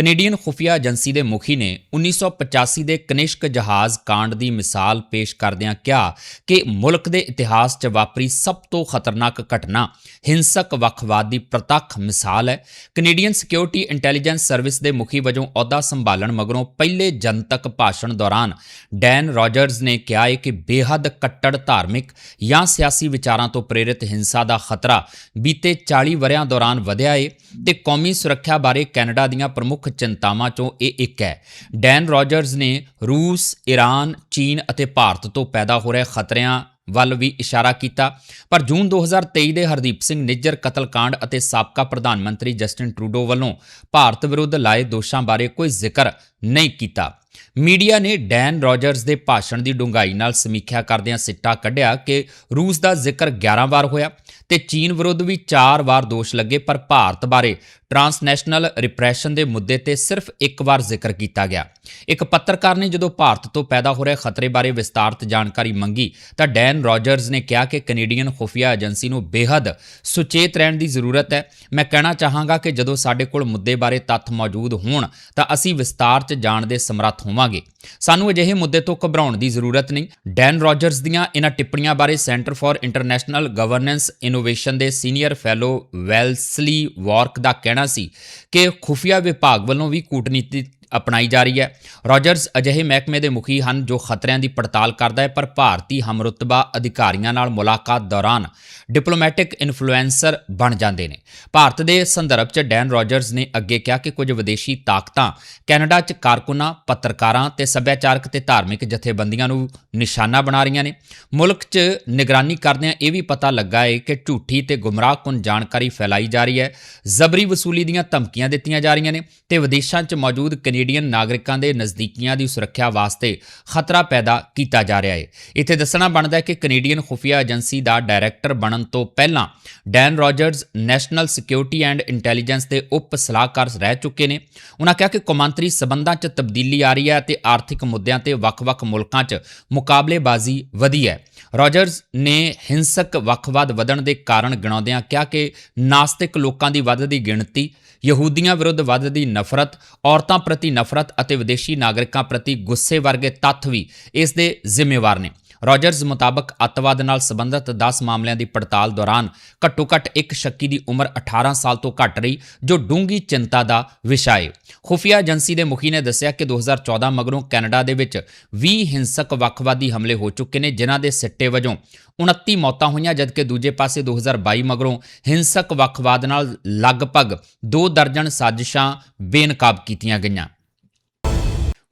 ਕੈਨੇਡੀਅਨ ਖੁਫੀਆ ਏਜੰਸੀ ਦੇ ਮੁਖੀ ਨੇ 1985 ਦੇ ਕਨਿਸ਼ਕ ਜਹਾਜ਼ ਕਾਂਡ ਦੀ ਮਿਸਾਲ ਪੇਸ਼ ਕਰਦਿਆਂ ਕਿਹਾ ਕਿ ਮੁਲਕ ਦੇ ਇਤਿਹਾਸ 'ਚ ਵਾਪਰੀ ਸਭ ਤੋਂ ਖਤਰਨਾਕ ਘਟਨਾ ਹਿੰਸਕ ਵੱਖਵਾਦ ਦੀ ਪ੍ਰਤੱਖ ਮਿਸਾਲ ਹੈ। ਕੈਨੇਡੀਅਨ ਸਿਕਿਉਰਿਟੀ ਇੰਟੈਲੀਜੈਂਸ ਸਰਵਿਸ ਦੇ ਮੁਖੀ ਵਜੋਂ ਅਹੁਦਾ ਸੰਭਾਲਣ ਮਗਰੋਂ ਪਹਿਲੇ ਜਨਤਕ ਭਾਸ਼ਣ ਦੌਰਾਨ ਡੈਨ ਰੋਜਰਸ ਨੇ ਕਿਹਾ ਹੈ ਕਿ ਬੇਹੱਦ ਕੱਟੜ ਧਾਰਮਿਕ ਜਾਂ ਸਿਆਸੀ ਵਿਚਾਰਾਂ ਤੋਂ ਪ੍ਰੇਰਿਤ ਹਿੰਸਾ ਦਾ ਖਤਰਾ ਬੀਤੇ 40 ਵਰਿਆਂ ਦੌਰਾਨ ਵਧਿਆ ਹੈ ਤੇ ਕੌਮੀ ਸੁਰੱਖਿਆ ਬਾਰੇ ਕੈਨੇਡਾ ਦੀਆਂ ਪ੍ਰਮੁੱਖ ਚਿੰਤਾਵਾਂ 'ਚੋਂ ਇਹ ਇੱਕ ਹੈ। ਡੈਨ ਰੋਜਰਸ ਨੇ ਰੂਸ, ਈਰਾਨ, ਚੀਨ ਅਤੇ ਭਾਰਤ ਤੋਂ ਪੈਦਾ ਹੋ ਰਹੇ ਖਤਰਿਆਂ ਵੱਲ ਵੀ ਇਸ਼ਾਰਾ ਕੀਤਾ। ਪਰ ਜੂਨ 2023 ਦੇ ਹਰਦੀਪ ਸਿੰਘ ਨਿੱਜਰ ਕਤਲकांड ਅਤੇ ਸਾਬਕਾ ਪ੍ਰਧਾਨ ਮੰਤਰੀ ਜਸਟਿਨ ਟਰੂਡੋ ਵੱਲੋਂ ਭਾਰਤ ਵਿਰੁੱਧ ਲਾਏ ਦੋਸ਼ਾਂ ਬਾਰੇ ਕੋਈ ਜ਼ਿਕਰ ਨਹੀਂ ਕੀਤਾ। ਮੀਡੀਆ ਨੇ ਡੈਨ ਰੋਜਰਸ ਦੇ ਭਾਸ਼ਣ ਦੀ ਡੂੰਘਾਈ ਨਾਲ ਸਮੀਖਿਆ ਕਰਦਿਆਂ ਸਿੱਟਾ ਕੱਢਿਆ ਕਿ ਰੂਸ ਦਾ ਜ਼ਿਕਰ 11 ਵਾਰ ਹੋਇਆ ਤੇ ਚੀਨ ਵਿਰੁੱਧ ਵੀ 4 ਵਾਰ ਦੋਸ਼ ਲੱਗੇ, ਪਰ ਭਾਰਤ ਬਾਰੇ ਟਰਾਂਸਨੈਸ਼ਨਲ ਰਿਪਰੈਸ਼ਨ ਦੇ ਮੁੱਦੇ ਤੇ ਸਿਰਫ ਇੱਕ ਵਾਰ ਜ਼ਿਕਰ ਕੀਤਾ ਗਿਆ। ਇੱਕ ਪੱਤਰਕਾਰ ਨੇ ਜਦੋਂ ਭਾਰਤ ਤੋਂ ਪੈਦਾ ਹੋ ਰਹੇ ਖਤਰੇ ਬਾਰੇ ਵਿਸਤਾਰਤ ਜਾਣਕਾਰੀ ਮੰਗੀ, ਤਾਂ ਡੈਨ ਰੋਜਰਸ ਨੇ ਕਿਹਾ ਕਿ ਕੈਨੇਡੀਅਨ ਖੁਫੀਆ ਏਜੰਸੀ ਨੂੰ ਬੇਹੱਦ ਸੁਚੇਤ ਰਹਿਣ ਦੀ ਜ਼ਰੂਰਤ ਹੈ। ਮੈਂ ਕਹਿਣਾ ਚਾਹਾਂਗਾ ਕਿ ਜਦੋਂ ਸਾਡੇ ਕੋਲ ਮੁੱਦੇ ਬਾਰੇ ਤੱਥ ਮੌਜੂਦ ਹੋਣ, ਤਾਂ ਅਸੀਂ ਵਿਸਤਾਰ 'ਚ ਜਾਣ ਦੇ ਸਮਰੱਥ ਹੋਵਾਂਗੇ। ਸਾਨੂੰ ਅਜਿਹੇ ਮੁੱਦੇ ਤੋਂ ਘਬਰਾਉਣ ਦੀ ਜ਼ਰੂਰਤ ਨਹੀਂ। ਡੈਨ ਰੋਜਰਸ ਦੀਆਂ ਇਹਨਾਂ ਟਿੱਪਣੀਆਂ ਬਾਰੇ centre for international governance innovation ਦੇ ਸੀਨੀਅਰ ਫੈਲੋ ਵੈਲਸਲੀ ਵਾਰਕ ਦਾ ਕਹਿਣਾ ਸੀ ਕਿ ਖੁਫੀਆ ਵਿਭਾਗ ਵੱਲੋਂ ਵੀ ਕੂਟਨੀਤੀ ਅਪਣਾਈ ਜਾ ਰਹੀ ਹੈ। ਰੋਜਰਸ ਅਜਿਹੇ ਮਹਿਕਮੇ ਦੇ ਮੁਖੀ ਹਨ ਜੋ ਖਤਰਿਆਂ ਦੀ ਪੜਤਾਲ ਕਰਦਾ ਹੈ, ਪਰ ਭਾਰਤੀ ਹਮਰੁਤਬਾ ਅਧਿਕਾਰੀਆਂ ਨਾਲ ਮੁਲਾਕਾਤ ਦੌਰਾਨ ਡਿਪਲੋਮੈਟਿਕ ਇਨਫਲੂਐਂਸਰ ਬਣ ਜਾਂਦੇ ਨੇ। ਭਾਰਤ ਦੇ ਸੰਦਰਭ 'ਚ ਡੈਨ ਰੋਜਰਸ ਨੇ ਅੱਗੇ ਕਿਹਾ ਕਿ ਕੁਝ ਵਿਦੇਸ਼ੀ ਤਾਕਤਾਂ ਕੈਨੇਡਾ 'ਚ ਕਾਰਕੁਨਾਂ, ਪੱਤਰਕਾਰਾਂ ਤੇ ਸੱਭਿਆਚਾਰਕ ਤੇ ਧਾਰਮਿਕ ਜਥੇਬੰਦੀਆਂ ਨੂੰ ਨਿਸ਼ਾਨਾ ਬਣਾ ਰਹੀਆਂ ਨੇ। ਮੁਲਕ 'ਚ ਨਿਗਰਾਨੀ ਕਰਦਿਆਂ ਇਹ ਵੀ ਪਤਾ ਲੱਗਾ ਹੈ ਕਿ ਝੂਠੀ ਤੇ ਗੁੰਮਰਾਹਕੁਨ ਜਾਣਕਾਰੀ ਫੈਲਾਈ ਜਾ ਰਹੀ ਹੈ। ਜ਼ਬਰੀ ਵਸੂਲੀ ਦੀਆਂ ਧਮਕੀਆਂ ਦਿੱਤੀਆਂ ਜਾ ਰਹੀਆਂ ਨੇ ਤੇ ਵਿਦੇਸ਼ਾਂ 'ਚ ਮੌਜੂਦ ਕੈਨੇਡੀਅਨ ਨਾਗਰਿਕਾਂ ਦੇ ਨਜ਼ਦੀਕੀਆਂ ਦੀ ਸੁਰੱਖਿਆ ਵਾਸਤੇ ਖਤਰਾ ਪੈਦਾ ਕੀਤਾ ਜਾ ਰਿਹਾ ਹੈ। ਇੱਥੇ ਦੱਸਣਾ ਬਣਦਾ ਹੈ ਕਿ ਕੈਨੇਡੀਅਨ ਖੁਫੀਆ ਏਜੰਸੀ ਦਾ ਡਾਇਰੈਕਟਰ ਬਣਨ ਤੋਂ ਪਹਿਲਾਂ Dan Rogers national security and intelligence ਦੇ ਉਪ ਸਲਾਹਕਾਰ ਰਹਿ ਚੁੱਕੇ ਨੇ। ਉਹਨਾਂ ਕਿਹਾ ਕਿ ਕੌਮਾਂਤਰੀ ਸਬੰਧਾਂ 'ਚ ਤਬਦੀਲੀ ਆ ਰਹੀ ਹੈ ਤੇ ਆਰਥਿਕ ਮੁੱਦਿਆਂ ਤੇ ਵੱਖ-ਵੱਖ ਮੁਲਕਾਂ 'ਚ ਮੁਕਾਬਲੇਬਾਜ਼ੀ ਵਧੀ ਹੈ। ਰੋਜਰਸ ਨੇ ਹਿੰਸਕ ਵੱਖਵਾਦ ਵਧਣ ਦੇ ਕਾਰਨ ਗਿਣਾਉਂਦਿਆਂ ਕਿਹਾ ਕਿ ਨਾਸਤਿਕ ਲੋਕਾਂ ਦੀ ਵੱਧਦੀ ਗਿਣਤੀ ਯਹੂਦੀਆਂ ਵਿਰੁੱਧ ਵੱਧਦੀ ਨਫ਼ਰਤ, ਔਰਤਾਂ ਪ੍ਰਤੀ ਨਫ਼ਰਤ ਅਤੇ ਵਿਦੇਸ਼ੀ ਨਾਗਰਿਕਾਂ ਪ੍ਰਤੀ ਗੁੱਸੇ ਵਰਗੇ ਤੱਥ ਵੀ ਇਸ ਦੇ ਜ਼ਿੰਮੇਵਾਰ ਨੇ। ਰੋਜਰਸ ਮੁਤਾਬਕ ਅੱਤਵਾਦ ਨਾਲ ਸੰਬੰਧਿਤ 10 ਮਾਮਲਿਆਂ ਦੀ ਪੜਤਾਲ ਦੌਰਾਨ ਘੱਟੋ-ਘੱਟ ਇੱਕ ਸ਼ੱਕੀ ਦੀ ਉਮਰ 18 ਸਾਲ ਤੋਂ ਘੱਟ ਰਹੀ, ਜੋ ਡੂੰਗੀ ਚਿੰਤਾ ਦਾ ਵਿਸ਼ਾ ਹੈ ਖੁਫੀਆ ਏਜੰਸੀ ਦੇ ਮੁਖੀ ਨੇ ਦੱਸਿਆ ਕਿ 2014 ਮਗਰੋਂ ਕੈਨੇਡਾ ਦੇ ਵਿੱਚ 20 ਹਿੰਸਕ ਵੱਖਵਾਦੀ ਹਮਲੇ ਹੋ ਚੁੱਕੇ ਨੇ, ਜਿਨ੍ਹਾਂ ਦੇ ਸਿੱਟੇ ਵਜੋਂ 29 ਮੌਤਾਂ ਹੋਈਆਂ, ਜਦਕਿ ਦੂਜੇ ਪਾਸੇ 2022 ਮਗਰੋਂ ਹਿੰਸਕ ਵੱਖਵਾਦ ਨਾਲ ਲਗਭਗ 2 ਦਰਜਨ ਸਾਜ਼ਿਸ਼ਾਂ ਬੇਨਕਾਬ ਕੀਤੀਆਂ ਗਈਆਂ।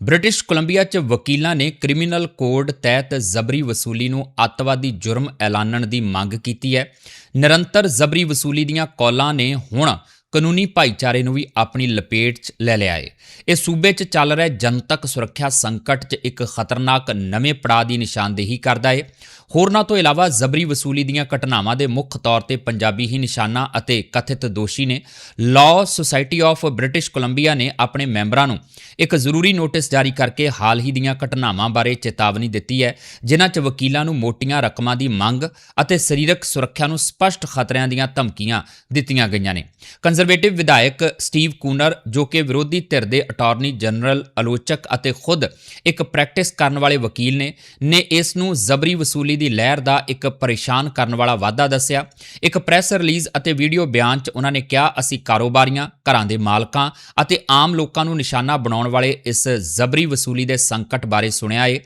ਬ੍ਰਿਟਿਸ਼ ਕੋਲੰਬੀਆ 'ਚ ਵਕੀਲਾਂ ਨੇ ਕ੍ਰਿਮੀਨਲ ਕੋਡ ਤਹਿਤ ਜ਼ਬਰੀ ਵਸੂਲੀ ਨੂੰ ਅੱਤਵਾਦੀ ਜੁਰਮ ਐਲਾਨਣ ਦੀ ਮੰਗ ਕੀਤੀ ਹੈ। ਨਿਰੰਤਰ ਜ਼ਬਰੀ ਵਸੂਲੀ ਦੀਆਂ ਕੌਲਾਂ ਨੇ ਹੁਣ ਕਾਨੂੰਨੀ ਭਾਈਚਾਰੇ ਨੂੰ ਵੀ ਆਪਣੀ ਲਪੇਟ 'ਚ ਲੈ ਲਿਆ ਏ। ਇਹ ਸੂਬੇ 'ਚ ਚੱਲ ਰਿਹਾ ਜਨਤਕ ਸੁਰੱਖਿਆ ਸੰਕਟ 'ਚ ਇੱਕ ਖਤਰਨਾਕ ਨਵੇਂ ਪੜਾਅ ਦੀ ਨਿਸ਼ਾਨਦੇਹੀ ਕਰਦਾ ਏ। ਹੋਰਨਾਂ ਤੋਂ ਇਲਾਵਾ ਜ਼ਬਰੀ ਵਸੂਲੀ ਦੀਆਂ ਘਟਨਾਵਾਂ ਦੇ ਮੁੱਖ ਤੌਰ ਤੇ ਪੰਜਾਬੀ ਹੀ ਨਿਸ਼ਾਨਾ ਅਤੇ ਕਥਿਤ ਦੋਸ਼ੀ ਨੇ Law Society of British Columbia ਨੇ ਆਪਣੇ ਮੈਂਬਰਾਂ ਨੂੰ ਇੱਕ ਜ਼ਰੂਰੀ ਨੋਟਿਸ ਜਾਰੀ ਕਰਕੇ ਹਾਲ ਹੀ ਦੀਆਂ ਘਟਨਾਵਾਂ ਬਾਰੇ ਚੇਤਾਵਨੀ ਦਿੱਤੀ ਹੈ, ਜਿਨ੍ਹਾਂ 'ਚ ਵਕੀਲਾਂ ਨੂੰ ਮੋਟੀਆਂ ਰਕਮਾਂ ਦੀ ਮੰਗ ਅਤੇ ਸਰੀਰਕ ਸੁਰੱਖਿਆ ਨੂੰ ਸਪਸ਼ਟ ਖਤਰਿਆਂ ਦੀਆਂ ਧਮਕੀਆਂ ਦਿੱਤੀਆਂ ਗਈਆਂ ਨੇ। ਕੰਜ਼ਰਵੇਟਿਵ ਵਿਧਾਇਕ ਸਟੀਵ ਕੂਨਰ ਜੋ ਕਿ ਵਿਰੋਧੀ ਧਿਰ ਦੇ ਅਟਾਰਨੀ ਜਨਰਲ ਆਲੋਚਕ ਅਤੇ ਖੁਦ ਇੱਕ ਪ੍ਰੈਕਟਿਸ ਕਰਨ ਵਾਲੇ ਵਕੀਲ ਨੇ ਨੇ ਇਸ ਨੂੰ ਜ਼ਬਰੀ ਵਸੂਲੀ ਦੀ ਲਹਿਰ ਦਾ ਇੱਕ ਪਰੇਸ਼ਾਨ ਕਰਨ ਵਾਲਾ ਵਾਅਦਾ ਦੱਸਿਆ। ਇੱਕ ਪ੍ਰੈਸ ਰਿਲੀਜ਼ ਅਤੇ ਵੀਡੀਓ ਬਿਆਨ 'ਚ ਉਹਨਾਂ ਨੇ ਕਿਹਾ, ਅਸੀਂ ਕਾਰੋਬਾਰੀਆਂ, ਘਰਾਂ ਦੇ ਮਾਲਕਾਂ ਅਤੇ ਆਮ ਲੋਕਾਂ ਨੂੰ ਨਿਸ਼ਾਨਾ ਬਣਾਉਣ ਵਾਲੇ ਇਸ ਜ਼ਬਰੀ ਵਸੂਲੀ ਦੇ ਸੰਕਟ ਬਾਰੇ ਸੁਣਿਆ ਏ।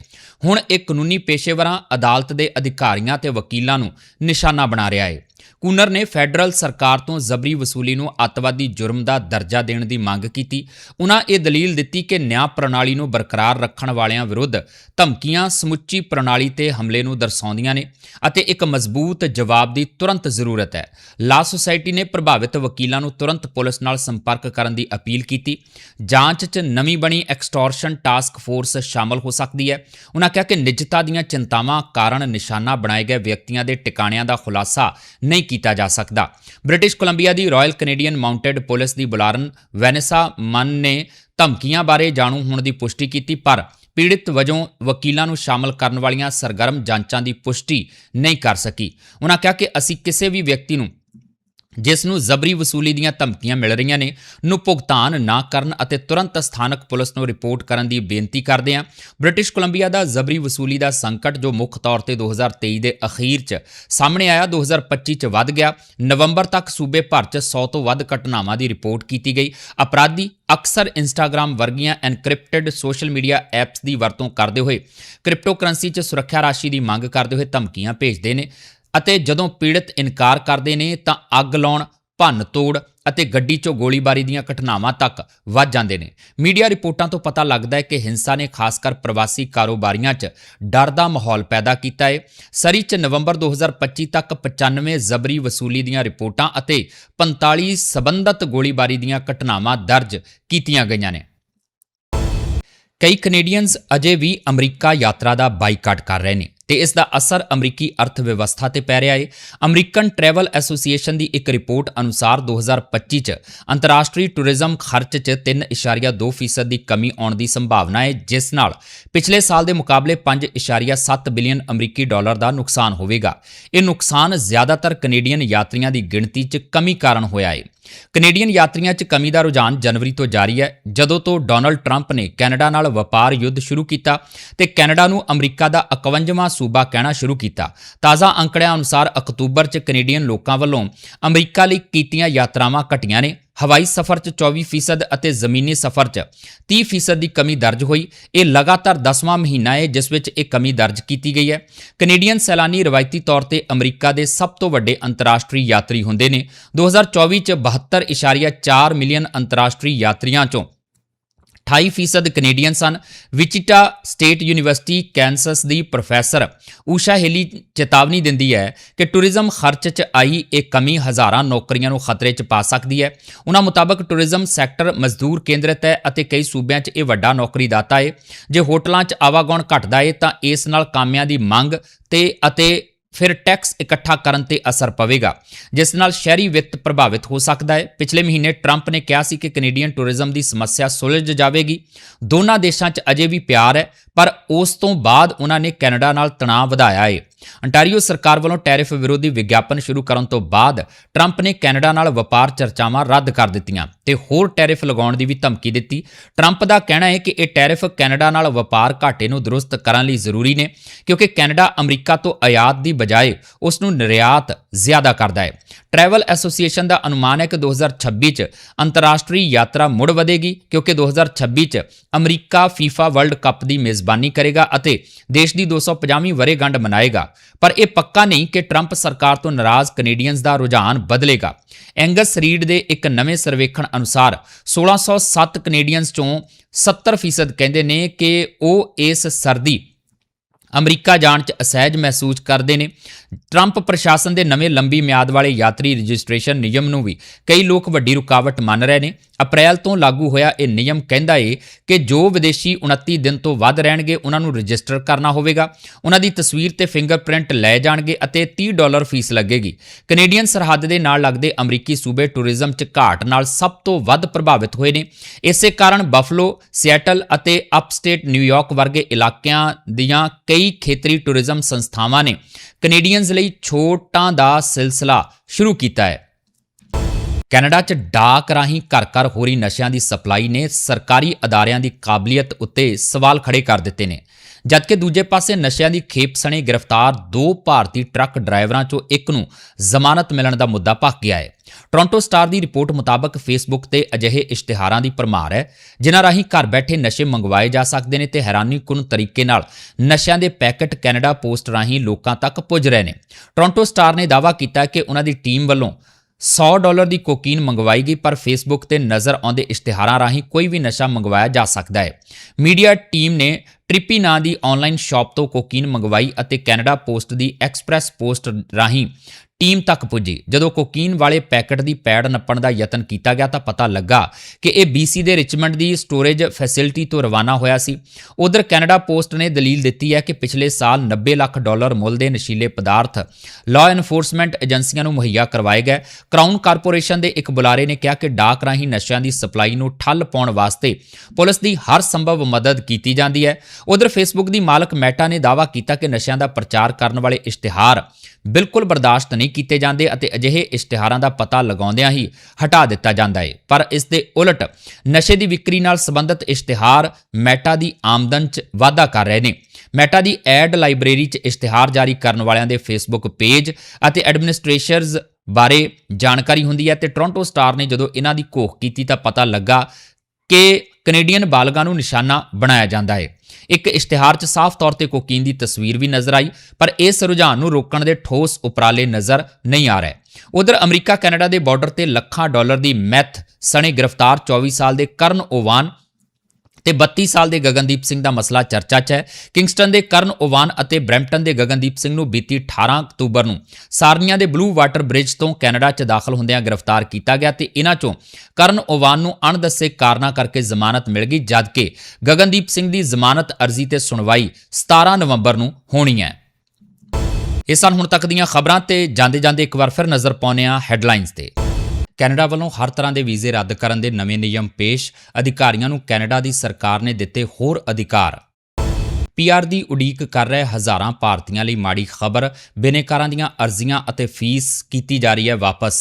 ਹੁਣ ਇਹ ਕਾਨੂੰਨੀ ਪੇਸ਼ੇਵਰਾਂ, ਅਦਾਲਤ ਦੇ ਅਧਿਕਾਰੀਆਂ ਤੇ ਵਕੀਲਾਂ ਨੂੰ ਨਿਸ਼ਾਨਾ ਬਣਾ ਰਿਹਾ ਏ। ਕੂਨਰ ਨੇ ਫੈਡਰਲ ਸਰਕਾਰ ਤੋਂ ਜ਼ਬਰੀ ਵਸੂਲੀ ਨੂੰ ਅੱਤਵਾਦੀ ਜੁਰਮ ਦਾ ਦਰਜਾ ਦੇਣ ਦੀ ਮੰਗ ਕੀਤੀ। ਉਹਨਾਂ ਇਹ ਦਲੀਲ ਦਿੱਤੀ ਕਿ ਨਿਆਂ ਪ੍ਰਣਾਲੀ ਨੂੰ ਬਰਕਰਾਰ ਰੱਖਣ ਵਾਲਿਆਂ ਵਿਰੁੱਧ ਧਮਕੀਆਂ ਸਮੁੱਚੀ ਪ੍ਰਣਾਲੀ ਤੇ ਹਮਲੇ ਨੂੰ ਦਰਸਾਉਂਦੀਆਂ ਨੇ ਅਤੇ ਇੱਕ ਮਜ਼ਬੂਤ ਜਵਾਬ ਦੀ ਤੁਰੰਤ ਜ਼ਰੂਰਤ ਹੈ। ਲਾ ਸੁਸਾਇਟੀ ਨੇ ਪ੍ਰਭਾਵਿਤ ਵਕੀਲਾਂ ਨੂੰ ਤੁਰੰਤ ਪੁਲਿਸ ਨਾਲ ਸੰਪਰਕ ਕਰਨ ਦੀ ਅਪੀਲ ਕੀਤੀ। ਜਾਂਚ 'ਚ ਨਵੀਂ ਬਣੀ ਐਕਸਟੋਰਸ਼ਨ ਟਾਸਕ ਫੋਰਸ ਸ਼ਾਮਲ ਹੋ ਸਕਦੀ ਹੈ। ਉਹਨਾਂ ਕਿਹਾ ਕਿ ਨਿੱਜਤਾ ਦੀਆਂ ਚਿੰਤਾਵਾਂ ਕਾਰਨ ਨਿਸ਼ਾਨਾ ਬਣਾਏ ਗਏ ਵਿਅਕਤੀਆਂ ਦੇ ਟਿਕਾਣਿਆਂ ਦਾ ਖੁਲਾਸਾ ਨਹੀਂ ਕੀਤਾ ਜਾ ਸਕਦਾ। ਬ੍ਰਿਟਿਸ਼ ਕੋਲੰਬੀਆ ਦੀ ਰਾਇਲ ਕੈਨੇਡੀਅਨ ਮਾਊਂਟਡ ਪੁਲਿਸ ਦੀ ਬੁਲਾਰਨ ਵੈਨੇਸਾ ਮਨ ਨੇ ਧਮਕੀਆਂ ਬਾਰੇ ਜਾਣੂ ਹੋਣ ਦੀ ਪੁਸ਼ਟੀ ਕੀਤੀ, ਪਰ ਪੀੜਿਤ ਵਜੋਂ ਵਕੀਲਾਂ ਨੂੰ ਸ਼ਾਮਲ ਕਰਨ ਵਾਲੀਆਂ ਸਰਗਰਮ ਜਾਂਚਾਂ ਦੀ ਪੁਸ਼ਟੀ ਨਹੀਂ ਕਰ ਸਕੀ। ਉਹਨਾਂ ਕਿਹਾ ਕਿ ਅਸੀਂ ਕਿਸੇ ਵੀ ਵਿਅਕਤੀ ਨੂੰ ਜਿਸ ਨੂੰ ਜ਼ਬਰੀ ਵਸੂਲੀ ਦੀਆਂ ਧਮਕੀਆਂ ਮਿਲ ਰਹੀਆਂ ਨੇ, ਨੂੰ ਭੁਗਤਾਨ ਨਾ ਕਰਨ ਅਤੇ ਤੁਰੰਤ ਸਥਾਨਕ ਪੁਲਿਸ ਨੂੰ ਰਿਪੋਰਟ ਕਰਨ ਦੀ ਬੇਨਤੀ ਕਰਦੇ ਹਾਂ। ਬ੍ਰਿਟਿਸ਼ ਕੋਲੰਬੀਆ ਦਾ ਜ਼ਬਰੀ ਵਸੂਲੀ ਦਾ ਸੰਕਟ ਜੋ ਮੁੱਖ ਤੌਰ ਤੇ 2023 ਦੇ ਅਖੀਰ 'ਚ ਸਾਹਮਣੇ ਆਇਆ 2025 'ਚ ਵੱਧ ਗਿਆ। ਨਵੰਬਰ ਤੱਕ ਸੂਬੇ ਭਰ 'ਚ 100 ਤੋਂ ਵੱਧ ਘਟਨਾਵਾਂ ਦੀ ਰਿਪੋਰਟ ਕੀਤੀ ਗਈ। ਅਪਰਾਧੀ ਅਕਸਰ ਇੰਸਟਾਗ੍ਰam ਵਰਗੀਆਂ ਐਨਕ੍ਰਿਪਟਡ ਸੋਸ਼ਲ ਮੀਡੀਆ ਐਪਸ ਦੀ ਵਰਤੋਂ ਕਰਦੇ ਹੋਏ ਕ੍ਰਿਪਟੋਕਰੰਸੀ 'ਚ ਸੁਰੱਖਿਆ ਰਾਸ਼ੀ ਦੀ ਮੰਗ ਕਰਦੇ ਹੋਏ ਧਮਕੀਆਂ ਭੇਜਦੇ ਨੇ। ਅਤੇ ਜਦੋਂ ਪੀੜਤ ਇਨਕਾਰ ਕਰਦੇ ਨੇ ਤਾਂ ਅੱਗ ਲਾਉਣ, ਭੰਨ ਤੋੜ ਅਤੇ ਗੱਡੀ 'ਚੋਂ ਗੋਲੀਬਾਰੀ ਦੀਆਂ ਘਟਨਾਵਾਂ ਤੱਕ ਵੱਧ ਜਾਂਦੇ ਨੇ। ਮੀਡੀਆ ਰਿਪੋਰਟਾਂ ਤੋਂ ਪਤਾ ਲੱਗਦਾ ਹੈ ਕਿ ਹਿੰਸਾ ਨੇ ਖਾਸ ਕਰ ਪ੍ਰਵਾਸੀ ਕਾਰੋਬਾਰੀਆਂ 'ਚ ਡਰ ਦਾ ਮਾਹੌਲ ਪੈਦਾ ਕੀਤਾ ਹੈ। ਸਰੀ 'ਚ ਨਵੰਬਰ 2025 ਤੱਕ 95 ਜ਼ਬਰੀ ਵਸੂਲੀ ਦੀਆਂ ਰਿਪੋਰਟਾਂ ਅਤੇ 45 ਸਬੰਧਤ ਗੋਲੀਬਾਰੀ ਦੀਆਂ ਘਟਨਾਵਾਂ ਦਰਜ ਕੀਤੀਆਂ ਗਈਆਂ ਨੇ। ਕਈ ਕੈਨੇਡੀਅਨਸ ਅਜੇ ਵੀ ਅਮਰੀਕਾ ਯਾਤਰਾ ਦਾ ਬਾਈਕਾਟ ਕਰ ਰਹੇ ਨੇ। ਤੇ ਇਸ ਦਾ ਅਸਰ ਅਮਰੀਕੀ ਅਰਥ ਵਿਵਸਥਾ ਤੇ ਪੈ ਰਿਹਾ ਹੈ ਅਮਰੀਕਨ ਟਰੈਵਲ ਐਸੋਸੀਏਸ਼ਨ ਦੀ ਇੱਕ ਰਿਪੋਰਟ ਅਨੁਸਾਰ 2025 ਚ ਅੰਤਰਰਾਸ਼ਟਰੀ ਟੂਰਿਜ਼ਮ ਖਰਚ 'ਚ 3.2% ਦੀ ਕਮੀ ਆਉਣ ਦੀ ਸੰਭਾਵਨਾ ਹੈ ਜਿਸ ਨਾਲ ਪਿਛਲੇ ਸਾਲ ਦੇ ਮੁਕਾਬਲੇ 5.7 ਬਿਲੀਅਨ ਅਮਰੀਕੀ ਡਾਲਰ ਦਾ ਨੁਕਸਾਨ ਹੋਵੇਗਾ। ਇਹ ਨੁਕਸਾਨ ਜ਼ਿਆਦਾਤਰ ਕੈਨੇਡੀਅਨ ਯਾਤਰੀਆਂ ਦੀ ਗਿਣਤੀ 'ਚ ਕਮੀ ਕਾਰਨ ਹੋਇਆ ਹੈ ਕੈਨੇਡੀਅਨ ਯਾਤਰੀਆਂ 'ਚ ਕਮੀ ਦਾ ਰੁਝਾਨ ਜਨਵਰੀ ਤੋਂ ਜਾਰੀ ਹੈ। ਜਦੋਂ ਤੋਂ ਡੋਨਲਡ ਟਰੰਪ ਨੇ ਕੈਨੇਡਾ ਨਾਲ ਵਪਾਰ ਯੁੱਧ ਸ਼ੁਰੂ ਕੀਤਾ ਤੇ ਕੈਨੇਡਾ ਨੂੰ ਅਮਰੀਕਾ ਦਾ 51ਵਾਂ ਸੂਬਾ ਕਹਿਣਾ ਸ਼ੁਰੂ ਕੀਤਾ, ਤਾਜ਼ਾ ਅੰਕੜਿਆਂ ਅਨੁਸਾਰ ਅਕਤੂਬਰ 'ਚ ਕੈਨੇਡੀਅਨ ਲੋਕਾਂ ਵੱਲੋਂ ਅਮਰੀਕਾ ਲਈ ਕੀਤੀਆਂ ਯਾਤਰਾਵਾਂ ਘਟੀਆਂ ਨੇ। ਹਵਾਈ ਸਫ਼ਰ 'ਚ 24% ਅਤੇ ਜ਼ਮੀਨੀ ਸਫ਼ਰ 'ਚ 30% ਦੀ ਕਮੀ ਦਰਜ ਹੋਈ। ਇਹ ਲਗਾਤਾਰ 10ਵਾਂ ਮਹੀਨਾ ਹੈ ਜਿਸ ਵਿੱਚ ਇਹ ਕਮੀ ਦਰਜ ਕੀਤੀ ਗਈ ਹੈ। ਕੈਨੇਡੀਅਨ ਸੈਲਾਨੀ ਰਵਾਇਤੀ ਤੌਰ ਤੇ ਅਮਰੀਕਾ ਦੇ ਸਭ ਤੋਂ ਵੱਡੇ ਅੰਤਰਰਾਸ਼ਟਰੀ ਯਾਤਰੀ ਹੁੰਦੇ ਨੇ। 2024 'ਚ 72.4 ਮਿਲੀਅਨ ਅੰਤਰਰਾਸ਼ਟਰੀ ਯਾਤਰੀਆਂ 'ਚੋਂ 28% ਕੈਨੇਡੀਅਨ ਸਨ। ਵਿਚਿਟਾ ਸਟੇਟ ਯੂਨੀਵਰਸਿਟੀ ਕੈਂਸਸ ਦੀ ਪ੍ਰੋਫੈਸਰ। ਊਸ਼ਾ ਹੇਲੀ ਚੇਤਾਵਨੀ ਦਿੰਦੀ ਹੈ ਕਿ ਟੂਰਿਜ਼ਮ ਖਰਚ 'ਚ ਆਈ ਇਹ ਕਮੀ ਹਜ਼ਾਰਾਂ ਨੌਕਰੀਆਂ ਨੂੰ ਖਤਰੇ 'ਚ ਪਾ ਸਕਦੀ ਹੈ। ਉਹਨਾਂ ਮੁਤਾਬਕ ਟੂਰਿਜ਼ਮ ਸੈਕਟਰ ਮਜ਼ਦੂਰ ਕੇਂਦਰਿਤ ਹੈ ਅਤੇ ਕਈ ਸੂਬਿਆਂ 'ਚ ਇਹ ਵੱਡਾ ਨੌਕਰੀ ਦਾਤਾ ਹੈ ਜੇ ਹੋਟਲਾਂ 'ਚ ਆਵਾਗੁਣ ਘਟਦਾ ਹੈ ਤਾਂ ਇਸ ਨਾਲ ਕਾਮਿਆਂ ਦੀ ਮੰਗ ਤੇ ਅਤੇ ਫਿਰ ਟੈਕਸ ਇਕੱਠਾ ਕਰਨ ਤੇ ਅਸਰ ਪਵੇਗਾ, ਜਿਸ ਨਾਲ ਸ਼ਹਿਰੀ ਵਿੱਤ ਪ੍ਰਭਾਵਿਤ ਹੋ ਸਕਦਾ ਹੈ। ਪਿਛਲੇ ਮਹੀਨੇ ਟਰੰਪ ਨੇ ਕਿਹਾ ਸੀ ਕਿ ਕੈਨੇਡੀਅਨ ਟੂਰਿਜ਼ਮ ਦੀ ਸਮੱਸਿਆ ਸੁਲਝ ਜਾਵੇਗੀ। ਦੋਨਾਂ ਦੇਸ਼ਾਂ 'ਚ ਅਜੇ ਵੀ ਪਿਆਰ ਹੈ, ਪਰ ਉਸ ਤੋਂ ਬਾਅਦ ਉਹਨਾਂ ਨੇ ਕੈਨੇਡਾ ਨਾਲ ਤਣਾਅ ਵਧਾਇਆ ਹੈ ਅੰਟਾਰੀਓ ਸਰਕਾਰ ਵੱਲੋਂ ਟੈਰਿਫ ਵਿਰੋਧੀ ਵਿਗਿਆਪਨ ਸ਼ੁਰੂ ਕਰਨ ਤੋਂ ਬਾਅਦ ਟਰੰਪ ਨੇ ਕੈਨੇਡਾ ਨਾਲ ਵਪਾਰ ਚਰਚਾਵਾਂ ਰੱਦ ਕਰ ਦਿੱਤੀਆਂ ਤੇ ਹੋਰ ਟੈਰਿਫ ਲਗਾਉਣ ਦੀ ਵੀ ਧਮਕੀ ਦਿੱਤੀ। ਟਰੰਪ ਦਾ ਕਹਿਣਾ ਹੈ ਕਿ ਇਹ ਟੈਰਿਫ ਕੈਨੇਡਾ ਨਾਲ ਵਪਾਰ ਘਾਟੇ ਨੂੰ ਦਰੁਸਤ ਕਰਨ ਲਈ ਜ਼ਰੂਰੀ ਨੇ, ਕਿਉਂਕਿ ਕੈਨੇਡਾ ਅਮਰੀਕਾ ਤੋਂ ਆਯਾਤ ਦੀ ਬਜਾਏ ਉਸ ਨੂੰ ਨਿਰਯਾਤ ਜ਼ਿਆਦਾ ਕਰਦਾ ਹੈ। ਟਰੈਵਲ ਐਸੋਸੀਏਸ਼ਨ ਦਾ ਅਨੁਮਾਨ ਹੈ ਕਿ 2026 ਚ ਅੰਤਰਰਾਸ਼ਟਰੀ ਯਾਤਰਾ ਮੁੜ ਵਧੇਗੀ, ਕਿਉਂਕਿ 2026 ਚ ਅਮਰੀਕਾ ਫੀਫਾ ਵਰਲਡ ਕੱਪ ਦੀ ਮੇਜ਼ਬਾਨੀ ਕਰੇਗਾ ਅਤੇ ਦੇਸ਼ ਦੀ 250ਵੀਂ ਵਰ੍ਹੇਗੰਢ ਮਨਾਏਗਾ। ਪਰ ਇਹ ਪੱਕਾ ਨਹੀਂ ਕਿ ਟਰੰਪ ਸਰਕਾਰ ਤੋਂ ਨਾਰਾਜ਼ ਕੈਨੇਡੀਅਨਸ ਦਾ ਰੁਝਾਨ ਬਦਲੇਗਾ। ਐਂਗਸ ਰੀਡ ਦੇ ਇੱਕ ਨਵੇਂ ਸਰਵੇਖਣ ਅਨੁਸਾਰ 1607 ਕੈਨੇਡੀਅਨਸ ਚੋਂ 70% ਕਹਿੰਦੇ ਨੇ ਕਿ ਉਹ ਇਸ ਸਰਦੀ ਅਮਰੀਕਾ ਜਾਣ 'ਚ ਅਸਹਿਜ ਮਹਿਸੂਸ ਕਰਦੇ ਨੇ। ਟਰੰਪ ਪ੍ਰਸ਼ਾਸਨ ਦੇ ਨਵੇਂ ਲੰਬੀ ਮਿਆਦ ਵਾਲੇ ਯਾਤਰੀ ਰਜਿਸਟ੍ਰੇਸ਼ਨ ਨਿਯਮ ਨੂੰ ਵੀ ਕਈ ਲੋਕ ਵੱਡੀ ਰੁਕਾਵਟ ਮੰਨ ਰਹੇ ਨੇ। ਅਪ੍ਰੈਲ ਤੋਂ ਲਾਗੂ ਹੋਇਆ ਇਹ ਨਿਯਮ ਕਹਿੰਦਾ ਏ ਕਿ ਜੋ ਵਿਦੇਸ਼ੀ 29 ਦਿਨ ਤੋਂ ਵੱਧ ਰਹਿਣਗੇ, ਉਹਨਾਂ ਨੂੰ ਰਜਿਸਟਰ ਕਰਨਾ ਹੋਵੇਗਾ। ਉਹਨਾਂ ਦੀ ਤਸਵੀਰ ਤੇ ਫਿੰਗਰਪ੍ਰਿੰਟ ਲੈ ਜਾਣਗੇ ਅਤੇ 30 ਡਾਲਰ ਫੀਸ ਲੱਗੇਗੀ। ਕੈਨੇਡੀਅਨ ਸਰਹੱਦ ਦੇ ਨਾਲ ਲੱਗਦੇ ਅਮਰੀਕੀ ਸੂਬੇ ਟੂਰਿਜ਼ਮ 'ਚ ਘਾਟ ਨਾਲ ਸਭ ਤੋਂ ਵੱਧ ਪ੍ਰਭਾਵਿਤ ਹੋਏ ਨੇ। ਇਸੇ ਕਾਰਨ ਬਫਲੋ, ਸਿਐਟਲ ਅਤੇ ਅਪਸਟੇਟ ਨਿਊਯਾਰਕ ਵਰਗੇ ਇਲਾਕਿਆਂ ਦੀਆਂ ਕਈ ਖੇਤਰੀ ਟੂਰਿਜ਼ਮ ਸੰਸਥਾਵਾਂ ਨੇ ਕੈਨੇਡੀਅਨਸ ਲਈ ਛੋਟਾਂ ਦਾ ਸਿਲਸਿਲਾ ਸ਼ੁਰੂ ਕੀਤਾ ਹੈ। ਕੈਨੇਡਾ 'ਚ ਡਾਕ ਰਾਹੀਂ ਘਰ ਘਰ ਹੋ ਰਹੀ ਨਸ਼ਿਆਂ ਦੀ ਸਪਲਾਈ ਨੇ ਸਰਕਾਰੀ ਅਦਾਰਿਆਂ ਦੀ ਕਾਬਲੀਅਤ ਉੱਤੇ ਸਵਾਲ ਖੜੇ ਕਰ ਦਿੱਤੇ ਨੇ। ਜਦਕਿ ਦੂਜੇ ਪਾਸੇ ਨਸ਼ਿਆਂ ਦੀ ਖੇਪ ਸਣੇ ਗ੍ਰਿਫਤਾਰ ਦੋ ਭਾਰਤੀ ਟਰੱਕ ਡਰਾਈਵਰਾਂ 'ਚੋਂ ਇੱਕ ਨੂੰ ਜ਼ਮਾਨਤ ਮਿਲਣ ਦਾ ਮੁੱਦਾ ਭਖ ਗਿਆ ਹੈ। ਟੋਰਾਂਟੋ ਸਟਾਰ ਦੀ ਰਿਪੋਰਟ ਮੁਤਾਬਕ ਫੇਸਬੁੱਕ ਤੇ ਅਜਿਹੇ ਇਸ਼ਤਿਹਾਰਾਂ ਦੀ ਪਰਮਾਰ ਹੈ, ਜਿਨ੍ਹਾਂ ਰਾਹੀਂ ਘਰ ਬੈਠੇ ਨਸ਼ੇ ਮੰਗਵਾਏ ਜਾ ਸਕਦੇ ਨੇ ਤੇ ਹੈਰਾਨੀਕੁਨ ਤਰੀਕੇ ਨਾਲ ਨਸ਼ਿਆਂ ਦੇ ਪੈਕਟ ਕੈਨੇਡਾ ਪੋਸਟ ਰਾਹੀਂ ਲੋਕਾਂ ਤੱਕ ਪੁੱਜ ਰਹੇ ਨੇ। ਟੋਰਾਂਟੋ ਸਟਾਰ ਨੇ ਦਾਅਵਾ ਕੀਤਾ ਕਿ ਉਹਨਾਂ ਦੀ ਟੀਮ ਵੱਲੋਂ 100 ਡਾਲਰ ਦੀ ਕੋਕੀਨ ਮੰਗਵਾਈ ਗਈ, ਪਰ ਫੇਸਬੁੱਕ ਤੇ ਨਜ਼ਰ ਆਉਂਦੇ ਇਸ਼ਤਿਹਾਰਾਂ ਰਾਹੀਂ ਕੋਈ ਵੀ ਨਸ਼ਾ ਮੰਗਵਾਇਆ ਜਾ ਸਕਦਾ ਹੈ। ਮੀਡੀਆ ਟੀਮ ਨੇ ਟ੍ਰਿਪੀ ਨਾਂ ਦੀ ਆਨਲਾਈਨ ਸ਼ਾਪ ਤੋਂ ਕੋਕੀਨ ਮੰਗਵਾਈ ਅਤੇ ਕੈਨੇਡਾ ਪੋਸਟ ਦੀ ਐਕਸਪ੍ਰੈਸ ਪੋਸਟ ਰਾਹੀਂ ਟੀਮ ਤੱਕ ਪੁੱਜੀ। ਜਦੋਂ ਕੋਕੀਨ ਵਾਲੇ ਪੈਕਟ ਦੀ ਪੈੜ ਨੱਪਣ ਦਾ ਯਤਨ ਕੀਤਾ ਗਿਆ ਤਾਂ ਪਤਾ ਲੱਗਾ ਕਿ ਇਹ BC ਦੇ ਰਿਚਮੰਡ ਦੀ ਸਟੋਰੇਜ ਫੈਸਿਲਿਟੀ ਤੋਂ ਰਵਾਨਾ ਹੋਇਆ ਸੀ। ਉਧਰ ਕੈਨੇਡਾ ਪੋਸਟ ਨੇ ਦਲੀਲ ਦਿੱਤੀ ਹੈ ਕਿ ਪਿਛਲੇ ਸਾਲ 90 ਲੱਖ ਡਾਲਰ ਮੁੱਲ ਦੇ ਨਸ਼ੀਲੇ ਪਦਾਰਥ ਲਾਅ ਐਨਫੋਰਸਮੈਂਟ ਏਜੰਸੀਆਂ ਨੂੰ ਮੁਹੱਈਆ ਕਰਵਾਏ ਗਏ। ਕਰਾਊਨ ਕਾਰਪੋਰੇਸ਼ਨ ਦੇ ਇੱਕ ਬੁਲਾਰੇ ਨੇ ਕਿਹਾ ਕਿ ਡਾਕ ਰਾਹੀਂ ਨਸ਼ਿਆਂ ਦੀ ਸਪਲਾਈ ਨੂੰ ਠੱਲ ਪਾਉਣ ਵਾਸਤੇ ਪੁਲਿਸ ਦੀ ਹਰ ਸੰਭਵ ਮਦਦ ਕੀਤੀ ਜਾਂਦੀ ਹੈ। ਉਧਰ ਫੇਸਬੁੱਕ ਦੀ ਮਾਲਕ ਮੈਟਾ ਨੇ ਦਾਅਵਾ ਕੀਤਾ ਕਿ ਨਸ਼ਿਆਂ ਦਾ ਪ੍ਰਚਾਰ ਕਰਨ ਵਾਲੇ ਇਸ਼ਤਿਹਾਰ ਬਿਲਕੁਲ ਬਰਦਾਸ਼ਤ ਨਹੀਂ ਕੀਤੇ ਜਾਂਦੇ ਅਤੇ ਅਜਿਹੇ ਇਸ਼ਤਿਹਾਰਾਂ ਦਾ ਪਤਾ ਲਗਾਉਂਦਿਆਂ ਹੀ ਹਟਾ ਦਿੱਤਾ ਜਾਂਦਾ ਹੈ ਪਰ ਇਸ ਦੇ ਉਲਟ ਨਸ਼ੇ ਦੀ ਵਿਕਰੀ ਨਾਲ ਸੰਬੰਧਿਤ ਇਸ਼ਤਿਹਾਰ ਮੈਟਾ ਦੀ ਆਮਦਨ 'ਚ ਵਾਧਾ ਕਰ ਰਹੇ ਨੇ। ਮੈਟਾ ਦੀ ਐਡ ਲਾਇਬ੍ਰੇਰੀ 'ਚ ਇਸ਼ਤਿਹਾਰ ਜਾਰੀ ਕਰਨ ਵਾਲਿਆਂ ਦੇ ਫੇਸਬੁੱਕ ਪੇਜ ਅਤੇ ਐਡਮਿਨਿਸਟ੍ਰੇਟਰਸ ਬਾਰੇ ਜਾਣਕਾਰੀ ਹੁੰਦੀ ਹੈ ਤੇ ਟੋਰਾਂਟੋ ਸਟਾਰ ਨੇ ਜਦੋਂ ਇਹਨਾਂ ਦੀ ਘੋਖ ਕੀਤੀ ਤਾਂ ਪਤਾ ਲੱਗਾ ਕਿ ਕੈਨੇਡੀਅਨ ਬਾਲਗਾਂ ਨੂੰ ਨਿਸ਼ਾਨਾ ਬਣਾਇਆ ਜਾਂਦਾ ਹੈ ਇੱਕ ਇਸ਼ਤਿਹਾਰ 'ਚ ਸਾਫ਼ ਤੌਰ ਤੇ ਕੋਕੀਨ ਦੀ ਤਸਵੀਰ ਵੀ ਨਜ਼ਰ ਆਈ, ਪਰ ਇਸ ਰੁਝਾਨ ਨੂੰ ਰੋਕਣ ਦੇ ਠੋਸ ਉਪਰਾਲੇ ਨਜ਼ਰ ਨਹੀਂ ਆ ਰਹੇ। ਉਧਰ ਅਮਰੀਕਾ ਕੈਨੇਡਾ ਦੇ ਬਾਰਡਰ ਤੇ ਲੱਖਾਂ ਡਾਲਰ ਦੀ ਮੈਥ ਸਣੇ ਗ੍ਰਿਫਤਾਰ 24 ਸਾਲ ਦੇ ਕਰਨ ਓਵਾਨ ਤੇ 32 ਸਾਲ ਦੇ ਗਗਨਦੀਪ ਸਿੰਘ ਦਾ ਮਸਲਾ ਚਰਚਾ 'ਚ ਹੈ। ਕਿੰਗਸਟਨ ਦੇ ਕਰਨ ਓਵਾਨ ਅਤੇ ਬ੍ਰੈਂਪਟਨ ਦੇ ਗਗਨਦੀਪ ਸਿੰਘ ਨੂੰ ਬੀਤੀ 18 ਅਕਤੂਬਰ ਨੂੰ ਸਾਰਨੀਆਂ ਦੇ ਬਲੂ ਵਾਟਰ ਬ੍ਰਿਜ ਤੋਂ ਕੈਨੇਡਾ 'ਚ ਦਾਖਲ ਹੁੰਦਿਆਂ ਗ੍ਰਿਫਤਾਰ ਕੀਤਾ ਗਿਆ ਤੇ ਇਹਨਾਂ 'ਚੋਂ ਕਰਨ ਓਵਾਨ ਨੂੰ ਅਣਦੱਸੇ ਕਾਰਨਾਂ ਕਰਕੇ ਜ਼ਮਾਨਤ ਮਿਲ ਗਈ, ਜਦਕਿ ਗਗਨਦੀਪ ਸਿੰਘ ਦੀ ਜ਼ਮਾਨਤ ਅਰਜ਼ੀ ਤੇ ਸੁਣਵਾਈ 17 ਨਵੰਬਰ ਨੂੰ ਹੋਣੀ ਹੈ। ਇਹ ਸਨ ਹੁਣ ਤੱਕ ਦੀਆਂ ਖਬਰਾਂ ਤੇ ਜਾਂਦੇ ਜਾਂਦੇ ਇੱਕ ਵਾਰ ਫਿਰ ਨਜ਼ਰ ਪਾਉਂਦੇ ਹਾਂ ਹੈਡਲਾਈਨਸ ਤੇ। ਕੈਨੇਡਾ ਵੱਲੋਂ ਹਰ ਤਰ੍ਹਾਂ ਦੇ ਵੀਜ਼ੇ ਰੱਦ ਕਰਨ ਦੇ ਨਵੇਂ ਨਿਯਮ ਪੇਸ਼। ਅਧਿਕਾਰੀਆਂ ਨੂੰ ਕੈਨੇਡਾ ਦੀ ਸਰਕਾਰ ਨੇ ਦਿੱਤੇ ਹੋਰ ਅਧਿਕਾਰ। ਪੀਆਰ ਦੀ ਉਡੀਕ ਕਰ ਰਹੇ ਹਜ਼ਾਰਾਂ ਭਾਰਤੀਆਂ ਲਈ ਮਾੜੀ ਖਬਰ। ਬਿਨੇਕਾਰਾਂ ਦੀਆਂ ਅਰਜ਼ੀਆਂ ਅਤੇ ਫੀਸ ਕੀਤੀ ਜਾ ਰਹੀ ਹੈ ਵਾਪਸ।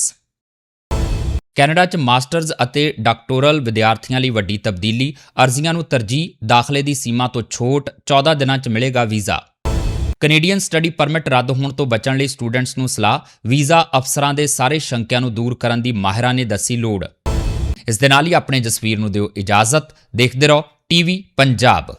ਕੈਨੇਡਾ 'ਚ ਮਾਸਟਰਜ਼ ਅਤੇ ਡਾਕਟੋਰਲ ਵਿਦਿਆਰਥੀਆਂ ਲਈ ਵੱਡੀ ਤਬਦੀਲੀ। ਅਰਜ਼ੀਆਂ ਨੂੰ ਤਰਜੀਹ। ਦਾਖਲੇ ਦੀ ਸੀਮਾ ਤੋਂ ਛੋਟ। 14 ਦਿਨਾਂ 'ਚ ਮਿਲੇਗਾ ਵੀਜ਼ਾ। ਕੈਨੇਡੀਅਨ ਸਟੱਡੀ ਪਰਮਿਟ ਰੱਦ ਹੋਣ ਤੋਂ ਬਚਣ ਲਈ ਸਟੂਡੈਂਟਸ ਨੂੰ ਸਲਾਹ, ਵੀਜ਼ਾ ਅਫਸਰਾਂ ਦੇ ਸਾਰੇ ਸ਼ੰਕਿਆਂ ਨੂੰ ਦੂਰ ਕਰਨ ਦੀ ਮਾਹਿਰਾਂ ਨੇ ਦੱਸੀ ਲੋੜ। ਇਸ ਦੇ ਨਾਲ ਹੀ ਆਪਣੇ ਜਸਵੀਰ ਨੂੰ ਦਿਓ ਇਜਾਜ਼ਤ। ਦੇਖਦੇ ਰਹੋ, ਟੀਵੀ ਪੰਜਾਬ।